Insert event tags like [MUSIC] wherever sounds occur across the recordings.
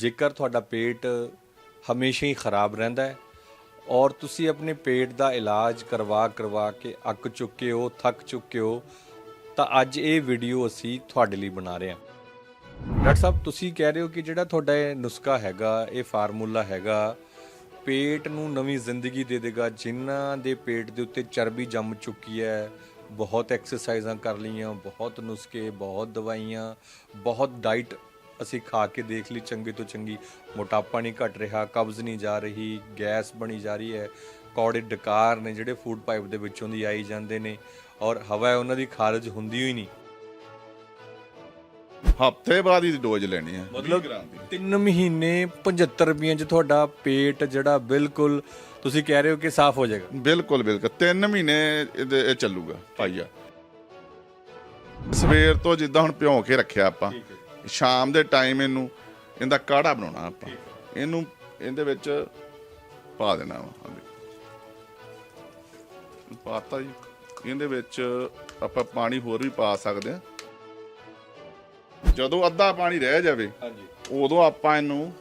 ਜੇਕਰ ਤੁਹਾਡਾ ਪੇਟ ਹਮੇਸ਼ਾ ਹੀ ਖਰਾਬ ਰਹਿੰਦਾ ਹੈ ਔਰ ਤੁਸੀਂ ਆਪਣੇ ਪੇਟ ਦਾ ਇਲਾਜ ਕਰਵਾ ਕਰਵਾ ਕੇ ਅੱਕ ਚੁੱਕੇ ਹੋ, ਥੱਕ ਚੁੱਕੇ ਹੋ, ਤਾਂ ਅੱਜ ਇਹ ਵੀਡੀਓ ਅਸੀਂ ਤੁਹਾਡੇ ਲਈ ਬਣਾ ਰਹੇ ਹਾਂ। ਡਾਕਟਰ ਸਾਹਿਬ, ਤੁਸੀਂ ਕਹਿ ਰਹੇ ਹੋ ਕਿ ਜਿਹੜਾ ਤੁਹਾਡਾ ਇਹ ਨੁਸਖਾ ਹੈਗਾ, ਇਹ ਫਾਰਮੂਲਾ ਹੈਗਾ, ਪੇਟ ਨੂੰ ਨਵੀਂ ਜ਼ਿੰਦਗੀ ਦੇ ਦੇਗਾ, ਜਿਨ੍ਹਾਂ ਦੇ ਪੇਟ ਦੇ ਉੱਤੇ ਚਰਬੀ ਜੰਮ ਚੁੱਕੀ ਹੈ, ਬਹੁਤ ਐਕਸਰਸਾਈਜ਼ਾਂ ਕਰ ਲਈਆਂ, ਬਹੁਤ ਨੁਸਖੇ, ਬਹੁਤ ਦਵਾਈਆਂ, ਬਹੁਤ ਡਾਈਟ ਅਸੀਂ ਖਾ ਕੇ ਦੇਖ ਲਈ ਚੰਗੀ ਤੋਂ ਚੰਗੀ ਮੋਟਾਪਾ ਨਹੀਂ ਘਟ ਰਿਹਾ ਕਬਜ਼ ਨਹੀਂ ਜਾ ਰਹੀ ਗੈਸ ਬਣੀ ਜਾ ਰਹੀ ਹੈ। ਕੌੜੇ ਡਕਾਰ ਨੇ ਜਿਹੜੇ ਫੂਡ ਪਾਈਪ ਦੇ ਵਿੱਚੋਂ ਦੀ ਆਈ ਜਾਂਦੇ ਨੇ ਔਰ ਹਵਾ ਉਹਨਾਂ ਦੀ ਖਾਰਜ ਹੁੰਦੀ ਹੋਈ ਨਹੀਂ। ਹਫ਼ਤੇ ਬਾਅਦ ਹੀ ਡੋਜ਼ ਲੈਣੀ ਹੈ ਮਤਲਬ 20 ਗ੍ਰਾਮ ਦੀ। 3 ਮਹੀਨੇ 75 ਰੁਪਈਆਂ 'ਚ ਤੁਹਾਡਾ ਪੇਟ ਜਿਹੜਾ ਬਿਲਕੁਲ ਤੁਸੀਂ ਕਹਿ ਰਹੇ ਹੋ ਕਿ ਸਾਫ਼ ਹੋ ਜਾਏਗਾ। ਬਿਲਕੁਲ ਬਿਲਕੁਲ। 3 ਮਹੀਨੇ ਇਹ ਚੱਲੂਗਾ ਪਾਈਆ ਸਵੇਰ ਤੋਂ ਜਿੱਦਾਂ ਹੁਣ ਭਿਉਂ ਕੇ ਰੱਖਿਆ ਆਪਾਂ ਸ਼ਾਮ ਦੇ ਟਾਈਮ ਇਹਨੂੰ ਇਹਦਾ ਕਾੜਾ ਬਣਾਉਣਾ ਆਪਾਂ। ਇਹਨੂੰ ਇਹਦੇ ਵਿੱਚ ਪਾ ਦੇਣਾ ਵਾ। ਪਾਤਾ ਜੀ। ਇਹਦੇ ਵਿੱਚ ਆਪਾਂ ਪਾਣੀ ਹੋਰ ਵੀ ਪਾ ਸਕਦੇ ਆ ਜਦੋਂ ਅੱਧਾ ਪਾਣੀ ਰਹਿ ਜਾਵੇ ਹਾਂਜੀ। ਉਦੋਂ ਆਪਾਂ ਇਹਨੂੰ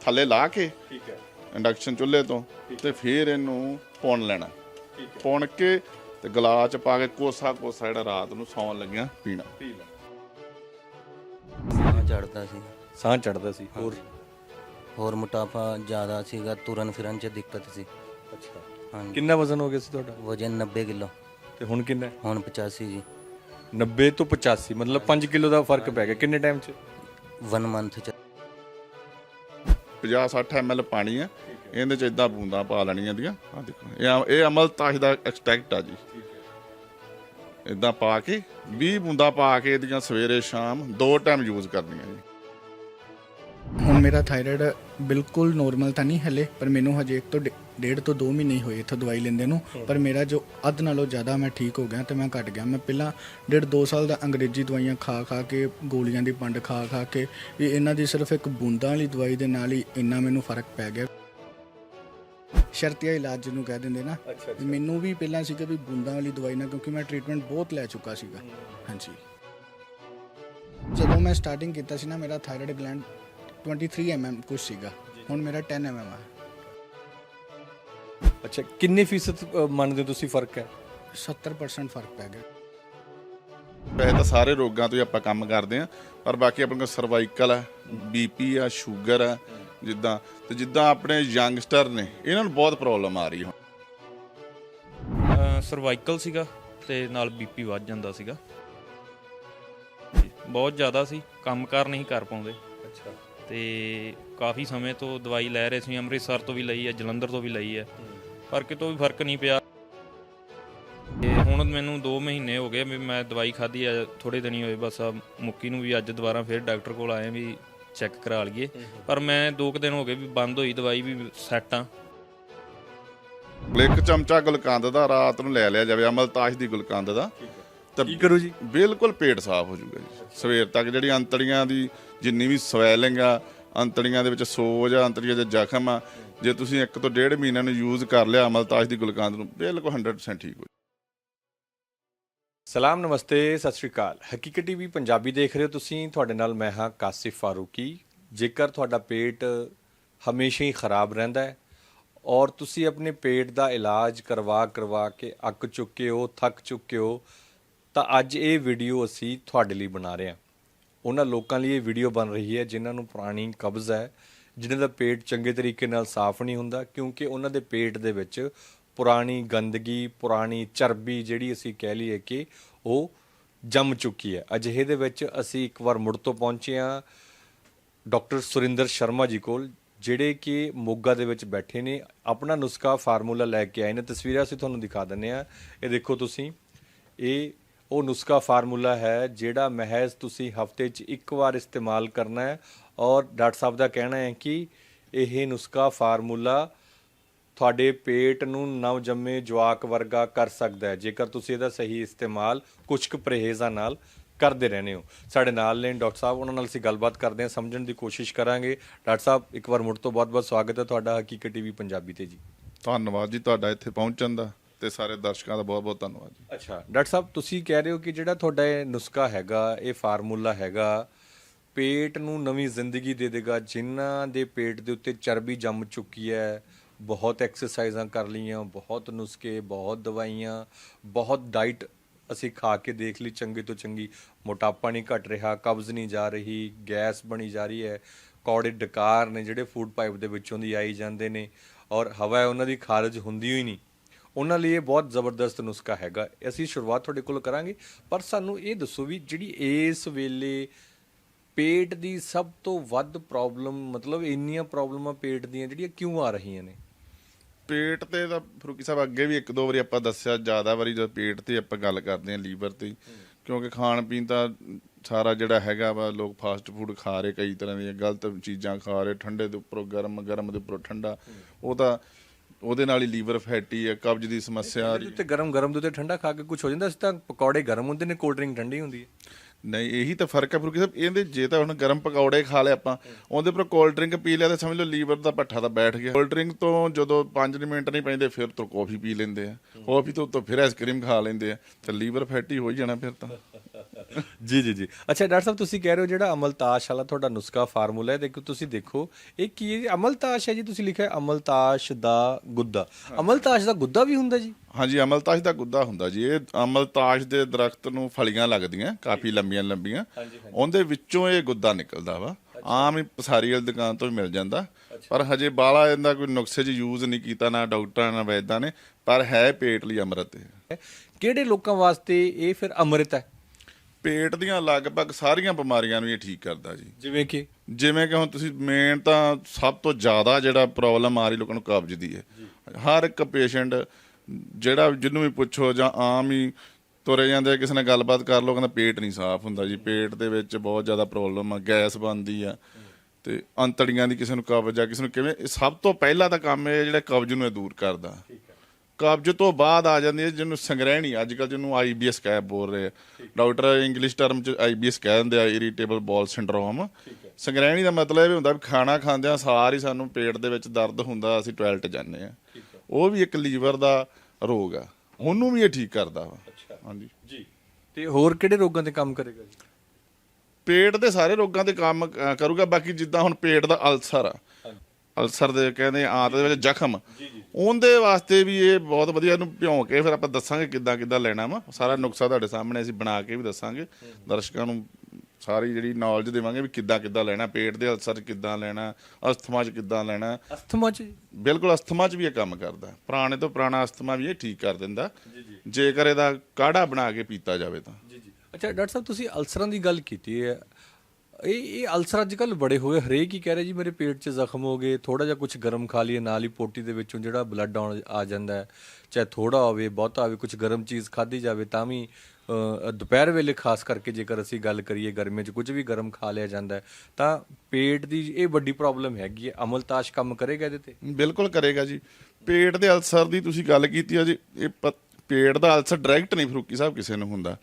ਥੱਲੇ ਲਾ ਕੇ ਠੀਕ ਹੈ। ਇੰਡਕਸ਼ਨ ਚੁੱਲ੍ਹੇ ਤੋਂ ਤੇ ਫਿਰ ਇਹਨੂੰ ਪੁਣ ਲੈਣਾ। ਠੀਕ ਹੈ। ਪੁਣ ਕੇ ਤੇ ਗਲਾਸ ਚ ਪਾ ਕੇ ਕੋਸਾ ਕੋਸਾ ਜਿਹੜਾ ਰਾਤ ਨੂੰ ਸੌਣ ਲੱਗਿਆ ਪੀਣਾ। ਪੀ ਸਾਹ ਚੜਦਾ ਸੀ। ਸਾਹ ਚੜਦਾ ਸੀ ਹੋਰ? ਹੋਰ ਮੋਟਾਪਾ ਜ਼ਿਆਦਾ ਸੀਗਾ ਤੁਰਨ ਫਿਰਨ 'ਚ ਦਿੱਕਤ ਸੀ। ਅੱਛਾ। ਹਾਂਜੀ। ਕਿੰਨਾ ਵਜ਼ਨ ਹੋ ਗਿਆ ਸੀ ਤੁਹਾਡਾ? ਵਜਨ 90 ਕਿਲੋ। ਤੇ ਹੁਣ ਕਿੰਨਾ ਹੈ? ਹੁਣ 85 ਜੀ। 90 ਤੋਂ 85 ਮਤਲਬ 5 ਕਿਲੋ ਦਾ ਫ਼ਰਕ ਪੈ ਗਿਆ। ਕਿੰਨੇ ਟਾਈਮ 'ਚ? 1 ਮੰਥ 'ਚ। 50 60 ml ਪਾਣੀ ਆ। ਇਹਦੇ ਚ ਇਦਾਂ ਬੂੰਦਾਂ ਪਾ ਲੈਣੀਆਂ ਦੀਆਂ। ਆ ਦੇਖੋ ਇਹ ਅਮ- ਇਹ ਅਮਲਤਾਸ਼ ਦਾ ਐਕਸਟ੍ਰੈਕਟ ਆ ਜੀ। ਇਦਾਂ ਪਾ ਕੇ 20 ਬੂੰਦਾਂ ਪਾ ਕੇ ਇਹਦੀਆਂ ਸਵੇਰੇ ਸ਼ਾਮ ਦੋ ਟਾਈਮ ਯੂਜ਼ ਕਰਨੀਆਂ ਜੀ। ਹੁਣ ਮੇਰਾ ਥਾਇਰਾਇਡ ਬਿਲਕੁਲ ਨੋਰਮਲ ਤਾਂ ਨਹੀਂ ਹਲੇ, ਪਰ ਮੈਨੂੰ ਹਜੇ ਇੱਕ ਤੋਂ ਡੇ- ਡੇਢ ਤੋਂ 2 ਮਹੀਨੇ ਹੀ ਹੋਏ ਇੱਥੋਂ ਦਵਾਈ ਲੈਂਦੇ ਨੂੰ, ਪਰ ਮੇਰਾ ਜੋ ਅੱਧ ਨਾਲੋਂ ਜ਼ਿਆਦਾ ਮੈਂ ਠੀਕ ਹੋ ਗਿਆ ਤੇ ਮੈਂ ਘਟ ਗਿਆ। ਮੈਂ ਪਹਿਲਾਂ ਡੇਢ 2 ਸਾਲ ਦਾ ਅੰਗਰੇਜ਼ੀ ਦਵਾਈਆਂ ਖਾ ਖਾ ਕੇ, ਗੋਲੀਆਂ ਦੀ ਪੰਡ ਖਾ ਖਾ ਕੇ, ਵੀ ਇਹਨਾਂ ਦੀ ਸਿਰਫ ਇੱਕ ਬੂੰਦਾਂ ਵਾਲੀ ਦਵਾਈ ਦੇ ਨਾਲ ਹੀ ਇੰਨਾ ਮੈਨੂੰ ਫ਼ਰਕ ਪੈ ਗਿਆ। ਸ਼ਰਤੀਆ ਇਲਾਜ ਜਿਹਨੂੰ ਕਹਿ ਦਿੰਦੇ ਨਾ। ਮੈਨੂੰ ਵੀ ਪਹਿਲਾਂ ਸੀਗਾ ਵੀ ਬੂੰਦਾਂ ਵਾਲੀ ਦਵਾਈ ਨਾਲ ਕਿਉਂਕਿ ਮੈਂ ਟ੍ਰੀਟਮੈਂਟ ਬਹੁਤ ਲੈ ਚੁੱਕਾ ਸੀਗਾ। ਹਾਂਜੀ। ਜਦੋਂ ਮੈਂ ਸਟਾਰਟਿੰਗ ਕੀਤਾ ਸੀ ਨਾ ਮੇਰਾ ਥਾਇਰਾਇਡ ਗਲੈਂਡ 23 mm ਕੁਝ ਸੀਗਾ। ਹੁਣ ਮੇਰਾ 10 mm ਆ। ਅੱਛਾ ਕਿੰਨੇ ਫੀਸਦ ਅ, ਮੰਨਦੇ ਹੋ ਤੁਸੀਂ ਫ਼ਰਕ ਹੈ? 70% ਫ਼ਰਕ ਪੈ ਗਿਆ। ਵੈਸੇ ਤਾਂ ਸਾਰੇ ਰੋਗਾਂ ਤੋਂ ਹੀ ਆਪਾਂ ਕੰਮ ਕਰਦੇ ਆ ਪਰ ਬਾਕੀ ਆਪਣੇ ਕੋਲ ਸਰਵਾਈਕਲ ਆ ਬੀਪੀ ਆ ਸ਼ੂਗਰ ਆ ਜਿੱਦਾਂ ਤੇ ਜਿੱਦਾਂ ਆਪਣੇ ਯੰਗਸਟਰ ਨੇ ਇਹਨਾਂ ਨੂੰ ਬਹੁਤ ਪ੍ਰੋਬਲਮ ਆ ਰਹੀ ਹੁਣ। ਸਰਵਾਈਕਲ ਸੀਗਾ ਤੇ ਨਾਲ ਬੀਪੀ ਵੱਧ ਜਾਂਦਾ ਸੀਗਾ। ਬਹੁਤ ਜ਼ਿਆਦਾ ਸੀ ਕੰਮਕਾਰ ਨਹੀਂ ਕਰ ਪਾਉਂਦੇ। ਅੱਛਾ। ਤੇ ਕਾਫੀ ਸਮੇਂ ਤੋਂ ਦਵਾਈ ਲੈ ਰਹੇ ਸੀ ਅੰਮ੍ਰਿਤਸਰ ਤੋਂ ਵੀ ਲਈ ਹੈ ਜਲੰਧਰ ਤੋਂ ਵੀ ਲਈ ਹੈ। ਪਰ ਕਿਤੋਂ ਵੀ ਫ਼ਰਕ ਨਹੀਂ ਪਿਆ। ਤੇ ਹੁਣ ਮੈਨੂੰ 2 ਮਹੀਨੇ ਹੋ ਗਏ ਵੀ ਮੈਂ ਦਵਾਈ ਖਾਧੀ ਆ ਥੋੜੇ ਦਿਨ ਹੀ ਹੋਏ ਬਸ ਆ ਮੁੱਕੀ ਨੂੰ ਵੀ ਅੱਜ ਦੁਬਾਰਾ ਫਿਰ ਡਾਕਟਰ ਕੋਲ ਆਏ ਵੀ ਚੈੱਕ ਕਰਾ ਲਈਏ। ਪਰ ਮੈਂ 2 ਕੁ ਦਿਨ ਹੋ ਗਏ ਵੀ ਬੰਦ ਹੋਈ ਦਵਾਈ ਵੀ ਸੈੱਟ ਆ। ਇੱਕ ਚਮਚਾ ਗੁਲਕੰਦ ਦਾ ਰਾਤ ਨੂੰ ਲੈ ਲਿਆ ਜਾਵੇ ਅਮਲਤਾਸ਼ ਦੀ ਗੁਲਕੰਦ ਦਾ। ਤਾਂ ਕੀ ਕਰੂ ਜੀ? ਬਿਲਕੁਲ ਪੇਟ ਸਾਫ਼ ਹੋ ਜਾਊਗਾ ਜੀ। ਸਵੇਰ ਤੱਕ ਜਿਹੜੀ ਅੰਤੜੀਆਂ ਦੀ ਜਿੰਨੀ ਵੀ ਸਵੈਲਿੰਗ ਆ ਅੰਤੜੀਆਂ ਦੇ ਵਿੱਚ ਸੋਜ ਆ ਅੰਤੜੀਆਂ ਦੇ ਜ਼ਖਮ ਆ ਜੇ ਤੁਸੀਂ ਇੱਕ ਤੋਂ ਡੇਢ ਮਹੀਨਿਆਂ ਨੂੰ ਯੂਜ਼ ਕਰ ਲਿਆ ਅਮਲਤਾਸ਼ ਦੀ ਗੁਲਕੰਦ ਨੂੰ ਬਿਲਕੁਲ 100% ਠੀਕ ਹੋ ਸਲਾਮ, ਨਮਸਤੇ, ਸਤਿ ਸ਼੍ਰੀ ਅਕਾਲ। ਹਕੀਕਤ ਟੀਵੀ ਪੰਜਾਬੀ ਦੇਖ ਰਹੇ ਹੋ ਤੁਸੀਂ। ਤੁਹਾਡੇ ਨਾਲ ਮੈਂ ਹਾਂ ਕਾਸਿਫ ਫਾਰੂਕੀ। ਜੇਕਰ ਤੁਹਾਡਾ ਪੇਟ ਹਮੇਸ਼ਾ ਹੀ ਖਰਾਬ ਰਹਿੰਦਾ ਹੈ ਔਰ ਤੁਸੀਂ ਆਪਣੇ ਪੇਟ ਦਾ ਇਲਾਜ ਕਰਵਾ ਕਰਵਾ ਕੇ ਅੱਕ ਚੁੱਕੇ ਹੋ, ਥੱਕ ਚੁੱਕੇ ਹੋ, ਤਾਂ ਅੱਜ ਇਹ ਵੀਡੀਓ ਅਸੀਂ ਤੁਹਾਡੇ ਲਈ ਬਣਾ ਰਹੇ ਹਾਂ। ਉਹਨਾਂ ਲੋਕਾਂ ਲਈ ਇਹ ਵੀਡੀਓ ਬਣ ਰਹੀ ਹੈ ਜਿਨ੍ਹਾਂ ਨੂੰ ਪੁਰਾਣੀ ਕਬਜ਼ ਹੈ, ਜਿਨ੍ਹਾਂ ਦਾ ਪੇਟ ਚੰਗੇ ਤਰੀਕੇ ਨਾਲ ਸਾਫ਼ ਨਹੀਂ ਹੁੰਦਾ, ਕਿਉਂਕਿ ਉਹਨਾਂ ਦੇ ਪੇਟ ਦੇ ਵਿੱਚ ਪੁਰਾਣੀ ਗੰਦਗੀ, ਪੁਰਾਣੀ ਚਰਬੀ ਜਿਹੜੀ ਅਸੀਂ ਕਹਿ ਲਈਏ ਕਿ ਉਹ ਜੰਮ ਚੁੱਕੀ ਹੈ। ਅਜਿਹੇ ਦੇ ਵਿੱਚ ਅਸੀਂ ਇੱਕ ਵਾਰ ਮੁੜ ਤੋਂ ਪਹੁੰਚੇ ਹਾਂ ਡਾਕਟਰ ਸੁਰਿੰਦਰ ਸ਼ਰਮਾ ਜੀ ਕੋਲ, ਜਿਹੜੇ ਕਿ ਮੋਗਾ ਦੇ ਵਿੱਚ ਬੈਠੇ ਨੇ। ਆਪਣਾ ਨੁਸਖਾ ਫਾਰਮੂਲਾ ਲੈ ਕੇ ਆਏ ਨੇ। ਤਸਵੀਰਾਂ ਅਸੀਂ ਤੁਹਾਨੂੰ ਦਿਖਾ ਦਿੰਨੇ ਆ ਇਹ ਦੇਖੋ ਤੁਸੀਂ, ਇਹ ਉਹ ਨੁਸਖਾ ਫਾਰਮੂਲਾ ਹੈ ਜਿਹੜਾ ਮਹਿਜ਼ ਤੁਸੀਂ ਹਫ਼ਤੇ 'ਚ ਇੱਕ ਵਾਰ ਇਸਤੇਮਾਲ ਕਰਨਾ ਹੈ। ਔਰ ਡਾਕਟਰ ਸਾਹਿਬ ਦਾ ਕਹਿਣਾ ਹੈ ਕਿ ਇਹ ਨੁਸਖਾ ਫਾਰਮੂਲਾ ਤੁਹਾਡੇ ਪੇਟ ਨੂੰ ਨਵ ਜੰਮੇ ਜਵਾਕ ਵਰਗਾ ਕਰ ਸਕਦਾ ਹੈ। ਜੇਕਰ ਤੁਸੀਂ ਇਹਦਾ ਸਹੀ ਇਸਤੇਮਾਲ ਕੁਝ ਕੁ ਪਰਹੇਜ਼ਾਂ ਨਾਲ ਕਰਦੇ ਰਹਿੰਦੇ ਹੋ। ਸਾਡੇ ਨਾਲ ਨੇ ਡਾਕਟਰ ਸਾਹਿਬ ਉਹਨਾਂ ਨਾਲ ਅਸੀਂ ਗੱਲਬਾਤ ਕਰਦੇ ਹਾਂ ਸਮਝਣ ਦੀ ਕੋਸ਼ਿਸ਼ ਕਰਾਂਗੇ। ਡਾਕਟਰ ਸਾਹਿਬ ਇੱਕ ਵਾਰ ਮੁੜ ਤੋਂ ਬਹੁਤ-ਬਹੁਤ ਸਵਾਗਤ ਹੈ ਤੁਹਾਡਾ ਹਕੀਕਤ ਟੀਵੀ ਪੰਜਾਬੀ ਤੇ ਜੀ। ਧੰਨਵਾਦ ਜੀ ਤੁਹਾਡਾ ਇੱਥੇ ਪਹੁੰਚਣ ਦਾ ਤੇ ਸਾਰੇ ਦਰਸ਼ਕਾਂ ਦਾ ਬਹੁਤ ਬਹੁਤ ਧੰਨਵਾਦ ਜੀ। ਅੱਛਾ ਡਾਕਟਰ ਸਾਹਿਬ ਤੁਸੀਂ ਕਹਿ ਰਹੇ ਹੋ ਕਿ ਜਿਹੜਾ ਤੁਹਾਡਾ ਇਹ ਨੁਸਖਾ ਹੈਗਾ ਇਹ ਫਾਰਮੂਲਾ ਹੈਗਾ ਪੇਟ ਨੂੰ ਨਵੀਂ ਜ਼ਿੰਦਗੀ ਦੇ ਦੇਗਾ ਜਿਨ੍ਹਾਂ ਦੇ ਪੇਟ ਦੇ ਉੱਤੇ ਚਰਬੀ ਜੰਮ ਚੁੱਕੀ ਹੈ ਬਹੁਤ ਐਕਸਰਸਾਈਜ਼ਾਂ ਕਰ ਲਈਆਂ, ਬਹੁਤ ਨੁਸਖੇ, ਬਹੁਤ ਦਵਾਈਆਂ, ਬਹੁਤ ਡਾਈਟ ਅਸੀਂ ਖਾ ਕੇ ਦੇਖ ਲਈ ਚੰਗੀ ਤੋਂ ਚੰਗੀ। ਮੋਟਾਪਾ ਨਹੀਂ ਘਟ ਰਿਹਾ, ਕਬਜ਼ ਨਹੀਂ ਜਾ ਰਹੀ, ਗੈਸ ਬਣੀ ਜਾ ਰਹੀ ਹੈ। ਕੌੜੇ ਡਕਾਰ ਨੇ ਜਿਹੜੇ ਫੂਡ ਪਾਈਪ ਦੇ ਵਿੱਚੋਂ ਦੀ ਆਈ ਜਾਂਦੇ ਨੇ ਔਰ ਹਵਾ ਉਹਨਾਂ ਦੀ ਖਾਰਜ ਹੁੰਦੀ ਹੋਈ ਨਹੀਂ। ਉਹਨਾਂ ਲਈ ਇਹ ਬਹੁਤ ਜ਼ਬਰਦਸਤ ਨੁਸਖਾ ਹੈਗਾ। ਅਸੀਂ ਸ਼ੁਰੂਆਤ ਤੁਹਾਡੇ ਕੋਲ ਕਰਾਂਗੇ, ਪਰ ਸਾਨੂੰ ਇਹ ਦੱਸੋ ਵੀ ਜਿਹੜੀ ਇਸ ਵੇਲੇ ਪੇਟ ਦੀ ਸਭ ਤੋਂ ਵੱਧ ਪ੍ਰੋਬਲਮ ਮਤਲਬ ਇੰਨੀਆਂ ਪ੍ਰੋਬਲਮਾਂ ਪੇਟ ਦੀਆਂ ਜਿਹੜੀਆਂ ਕਿਉਂ ਆ ਰਹੀਆਂ ਨੇ? ਪੇਟ ਤੇ ਤਾਂ ਫਰੂਕੀ ਸਾਹਿਬ ਅੱਗੇ ਵੀ ਇੱਕ ਦੋ ਵਾਰੀ ਆਪਾਂ ਦੱਸਿਆ ਜ਼ਿਆਦਾ ਵਾਰੀ ਜਦ ਪੇਟ ਤੇ ਆਪਾਂ ਗੱਲ ਕਰਦੇ ਹਾਂ ਲੀਵਰ ਤੇ ਕਿਉਂਕਿ ਖਾਣ ਪੀਣ ਤਾਂ ਸਾਰਾ ਜਿਹੜਾ ਹੈਗਾ ਵਾ ਲੋਕ ਫਾਸਟ ਫੂਡ ਖਾ ਰਹੇ ਕਈ ਤਰ੍ਹਾਂ ਦੀਆਂ ਗਲਤ ਚੀਜ਼ਾਂ ਖਾ ਰਹੇ ਠੰਡੇ ਦੇ ਉੱਪਰੋਂ ਗਰਮ ਗਰਮ ਦੇ ਉੱਪਰੋਂ ਠੰਡਾ। ਉਹ ਤਾਂ ਉਹਦੇ ਨਾਲ ਹੀ ਲੀਵਰ ਫੈਟੀ ਹੈ ਕਬਜ਼ ਦੀ ਸਮੱਸਿਆ ਆ ਰਹੀ ਇਹਦੇ ਉੱਤੇ ਗਰਮ ਗਰਮ ਦੇ ਉੱਤੇ ਠੰਡਾ ਖਾ ਕੇ ਕੁਝ ਹੋ ਜਾਂਦਾ ਸੀ ਤਾਂ ਪਕੌੜੇ ਗਰਮ ਹੁੰਦੇ ਨੇ ਕੋਲਡ ਡਰਿੰਕ ਠੰਡੀ ਹੁੰਦੀ ਹੈ। ਨਹੀਂ, ਇਹੀ ਤਾਂ ਫ਼ਰਕ ਹੈ ਫਰੂਕੀ ਸਾਹਿਬ ਇਹਦੇ ਜੇ ਤਾਂ ਹੁਣ ਗਰਮ ਪਕੌੜੇ ਖਾ ਲਿਆ ਆਪਾਂ, ਉਹਦੇ ਉੱਪਰ ਕੋਲਡ ਡਰਿੰਕ ਪੀ ਲਿਆ ਤਾਂ ਸਮਝ ਲਓ ਲੀਵਰ ਦਾ ਪੱਠਾ ਤਾਂ ਬੈਠ ਗਿਆ। ਕੋਲਡ ਡਰਿੰਕ ਤੋਂ ਜਦੋਂ 5 ਮਿੰਟ ਨਹੀਂ ਪੈਂਦੇ, ਫਿਰ ਤੋਂ ਕਾਫੀ ਪੀ ਲੈਂਦੇ ਆ। ਕਾਫੀ ਤੋਂ ਉੱਤੋਂ ਫਿਰ ਆਈਸਕ੍ਰੀਮ ਖਾ ਲੈਂਦੇ ਆ। ਤੇ ਲੀਵਰ ਫੈਟੀ ਹੋ ਹੀ ਜਾਣਾ ਫਿਰ ਤਾਂ। ਜੀ ਜੀ ਜੀ। ਅੱਛਾ ਡਾਕਟਰ ਸਾਹਿਬ ਤੁਸੀਂ ਕਹਿ ਰਹੇ ਹੋ ਜਿਹੜਾ ਅਮਲਤਾਸ਼ ਵਾਲਾ ਤੁਹਾਡਾ ਨੁਸਖਾ ਫਾਰਮੂਲਾ ਹੈ ਦੇਖੋ ਤੁਸੀਂ ਦੇਖੋ ਇਹ ਕੀ ਹੈ? ਅਮਲਤਾਸ਼ ਹੈ ਜੀ ਤੁਸੀਂ ਲਿਖਿਆ ਅਮਲਤਾਸ਼ ਦਾ ਗੁੱਦਾ। ਅਮਲਤਾਸ਼ ਦਾ ਗੁੱਦਾ ਵੀ ਹੁੰਦਾ ਜੀ? ਹਾਂਜੀ ਅਮਲਤਾਸ਼ ਦਾ ਗੁੱਦਾ ਹੁੰਦਾ ਜੀ। ਇਹ ਅਮਲਤਾਸ਼ ਦੇ ਦਰਖਤ ਨੂੰ ਫਲੀਆਂ ਲੱਗਦੀਆਂ ਕਾਫੀ ਲੰਬੀਆਂ ਲੰਬੀਆਂ। ਉਹਦੇ ਵਿੱਚੋਂ ਇਹ ਗੁੱਦਾ ਨਿਕਲਦਾ ਵਾ। ਆਮ ਹੀ ਪਸਾਰੀ ਵਾਲੀ ਦੁਕਾਨ ਤੋਂ ਵੀ ਮਿਲ ਜਾਂਦਾ। ਪਰ ਹਜੇ ਬਾਲਾ ਇਹਦਾ ਕੋਈ ਨੁਕਸੇ 'ਚ ਯੂਜ਼ ਨਹੀਂ ਕੀਤਾ ਨਾ ਡਾਕਟਰਾਂ ਨਾ ਵੈਦਾਂ ਨੇ। ਪਰ ਹੈ ਪੇਟ ਲਈ ਅੰਮ੍ਰਿਤ ਕਿਹੜੇ ਲੋਕਾਂ ਵਾਸਤੇ ਇਹ ਫਿਰ ਅੰਮ੍ਰਿਤ ਹੈ? ਪੇਟ ਦੀਆਂ ਲਗਭਗ ਸਾਰੀਆਂ ਬਿਮਾਰੀਆਂ ਨੂੰ ਇਹ ਠੀਕ ਕਰਦਾ ਜੀ। ਜਿਵੇਂ ਕਿ? ਜਿਵੇਂ ਕਿ ਹੁਣ ਤੁਸੀਂ ਮੇਨ ਤਾਂ ਸਭ ਤੋਂ ਜ਼ਿਆਦਾ ਜਿਹੜਾ ਪ੍ਰੋਬਲਮ ਆ ਰਹੀ ਲੋਕਾਂ ਨੂੰ ਕਬਜ਼ ਦੀ ਹੈ। ਹਰ ਇੱਕ ਪੇਸ਼ੈਂਟ ਜਿਹੜਾ ਜਿਹਨੂੰ ਵੀ ਪੁੱਛੋ ਜਾਂ ਆਮ ਹੀ ਤੁਰੇ ਜਾਂਦੇ ਕਿਸੇ ਨਾਲ ਗੱਲਬਾਤ ਕਰ ਲੋ ਕਹਿੰਦਾ ਪੇਟ ਨਹੀਂ ਸਾਫ਼ ਹੁੰਦਾ ਜੀ। ਪੇਟ ਦੇ ਵਿੱਚ ਬਹੁਤ ਜ਼ਿਆਦਾ ਪ੍ਰੋਬਲਮ ਆ ਗੈਸ ਬਣਦੀ ਆ ਤੇ ਅੰਤੜੀਆਂ ਦੀ ਕਿਸੇ ਨੂੰ ਕਬਜ਼ ਆ ਕਿਸੇ ਨੂੰ ਕਿਵੇਂ ਇਹ ਸਭ ਤੋਂ ਪਹਿਲਾ ਤਾਂ ਕੰਮ ਇਹ ਜਿਹੜਾ ਕਬਜ਼ ਨੂੰ ਇਹ ਦੂਰ ਕਰਦਾ। ਕਬਜ਼ ਤੋਂ ਬਾਅਦ ਆ ਜਾਂਦੀ ਹੈ ਜਿਹਨੂੰ ਸੰਗ੍ਰਹਿਣੀ ਅੱਜ ਕੱਲ ਜਿਹਨੂੰ ਆਈਬੀਐਸ ਕਹਿ ਬੋਲ ਰਹੇ ਆ। ਡਾਕਟਰ ਇੰਗਲਿਸ਼ ਟਰਮ ਚ ਆਈਬੀਐਸ ਕਹਿ ਦਿੰਦੇ ਆ ਇਰੀਟੇਬਲ ਬॉल ਸਿੰਡਰੋਮ ਸੰਗ੍ਰਹਿਣੀ ਦਾ ਮਤਲਬ ਇਹ ਹੁੰਦਾ ਵੀ ਖਾਣਾ ਖਾਂਦਿਆਂ ਸਾਰ ਹੀ ਸਾਨੂੰ ਪੇਟ ਦੇ ਵਿੱਚ ਦਰਦ ਹੁੰਦਾ ਅਸੀਂ ਟਾਇਲਟ ਜਾਂਦੇ ਆ। ਉਹ ਵੀ ਇੱਕ ਲੀਵਰ ਦਾ ਰੋਗ ਆ। ਉਹਨੂੰ ਵੀ ਇਹ ਠੀਕ ਕਰਦਾ ਵਾ। ਹਾਂਜੀ। ਜੀ। ਤੇ ਹੋਰ ਕਿਹੜੇ ਰੋਗਾਂ ਤੇ ਕੰਮ ਕਰੇਗਾ ਜੀ? ਪੇਟ ਦੇ ਸਾਰੇ ਰੋਗਾਂ ਤੇ ਕੰਮ ਕਰੂਗਾ ਬਾਕੀ ਜਿੱਦਾਂ ਹੁਣ ਪੇਟ ਦਾ ਅਲਸਰ ਆ। ਅਲਸਰ ਦੇ ਕਹਿੰਦੇ ਆਂਤ ਦੇ ਵਿੱਚ ਜ਼ਖਮ। ਉਹਦੇ ਵਾਸਤੇ ਵੀ ਇਹ ਬਹੁਤ ਵਧੀਆ ਇਹਨੂੰ ਭਿਉਂ ਕੇ ਫਿਰ ਆਪਾਂ ਦੱਸਾਂਗੇ ਕਿੱਦਾਂ ਕਿੱਦਾਂ ਲੈਣਾ ਵਾ। ਸਾਰਾ ਨੁਕਸਾ ਤੁਹਾਡੇ ਸਾਹਮਣੇ ਅਸੀਂ ਬਣਾ ਕੇ ਵੀ ਦੱਸਾਂਗੇ। ਦਰਸ਼ਕਾਂ ਨੂੰ ਸਾਰੀ ਜਿਹੜੀ ਨੌਲੇਜ ਦੇਵਾਂਗੇ ਵੀ ਕਿੱਦਾਂ ਕਿੱਦਾਂ ਲੈਣਾ ਪੇਟ ਦੇ ਅਲਸਰ ਕਿੱਦਾਂ ਲੈਣਾ ਅਸਥਮਾ 'ਚ ਕਿੱਦਾਂ ਲੈਣਾ। ਅਸਥਮਾ ਚ? ਬਿਲਕੁਲ ਅਸਥਮਾ 'ਚ ਵੀ ਇਹ ਕੰਮ ਕਰਦਾ। ਪੁਰਾਣੇ ਤੋਂ ਪੁਰਾਣਾ ਅਸਥਮਾ ਵੀ ਇਹ ਠੀਕ ਕਰ ਦਿੰਦਾ। ਜੇਕਰ ਇਹਦਾ ਕਾੜਾ ਬਣਾ ਕੇ ਪੀਤਾ ਜਾਵੇ ਤਾਂ। ਜੀ ਜੀ। ਅੱਛਾ ਡਾਕਟਰ ਸਾਹਿਬ ਤੁਸੀਂ ਅਲਸਰਾਂ ਦੀ ਗੱਲ ਕੀਤੀ ਹੈ। ਇਹ ਇਹ ਅਲਸਰ ਅੱਜ ਕੱਲ ਬੜੇ ਹੋਏ ਹਰੇਕ ਹੀ ਕਹਿ ਰਿਹਾ ਜੀ ਮੇਰੇ ਪੇਟ 'ਚ ਜ਼ਖਮ ਹੋ ਗਏ ਥੋੜਾ ਜਿਹਾ ਕੁਝ ਗਰਮ ਖਾ ਲਈਏ ਨਾਲ ਹੀ ਪੋਟੀ ਦੇ ਵਿੱਚੋਂ ਜਿਹੜਾ ਬਲੱਡ ਆਉਣ ਆ ਜਾਂਦਾ ਹੈ ਚਾਹੇ ਥੋੜਾ ਹੋਵੇ ਬਹੁਤਾ ਹੋਵੇ ਕੁਝ ਗਰਮ ਚੀਜ਼ ਖਾਧੀ ਜਾਵੇ ਤਾਂ ਵੀ ਦੁਪਹਿਰ ਵੇਲੇ ਖਾਸ ਕਰਕੇ ਜੇਕਰ ਅਸੀਂ ਗੱਲ ਕਰੀਏ ਗਰਮੀਆਂ 'ਚ ਕੁਝ ਵੀ ਗਰਮ ਖਾ ਲਿਆ ਜਾਂਦਾ ਹੈ ਤਾਂ ਪੇਟ ਦੀ ਇਹ ਵੱਡੀ ਪ੍ਰੋਬਲਮ ਹੈਗੀ ਹੈ। ਅਮਲਤਾਸ਼ ਕੰਮ ਕਰੇਗਾ ਇਹਦੇ ਤੇ? ਬਿਲਕੁਲ ਕਰੇਗਾ ਜੀ। ਪੇਟ ਦੇ ਅਲਸਰ ਦੀ ਤੁਸੀਂ ਗੱਲ ਕੀਤੀ ਆ ਜੀ ਇਹ ਪੇਟ ਦਾ ਅਲਸਰ ਡਾਇਰੈਕਟ ਨਹੀਂ ਫਰੂਕੀ ਸਾਹਿਬ ਕਿਸੇ ਨੂੰ ਹੁੰਦਾ।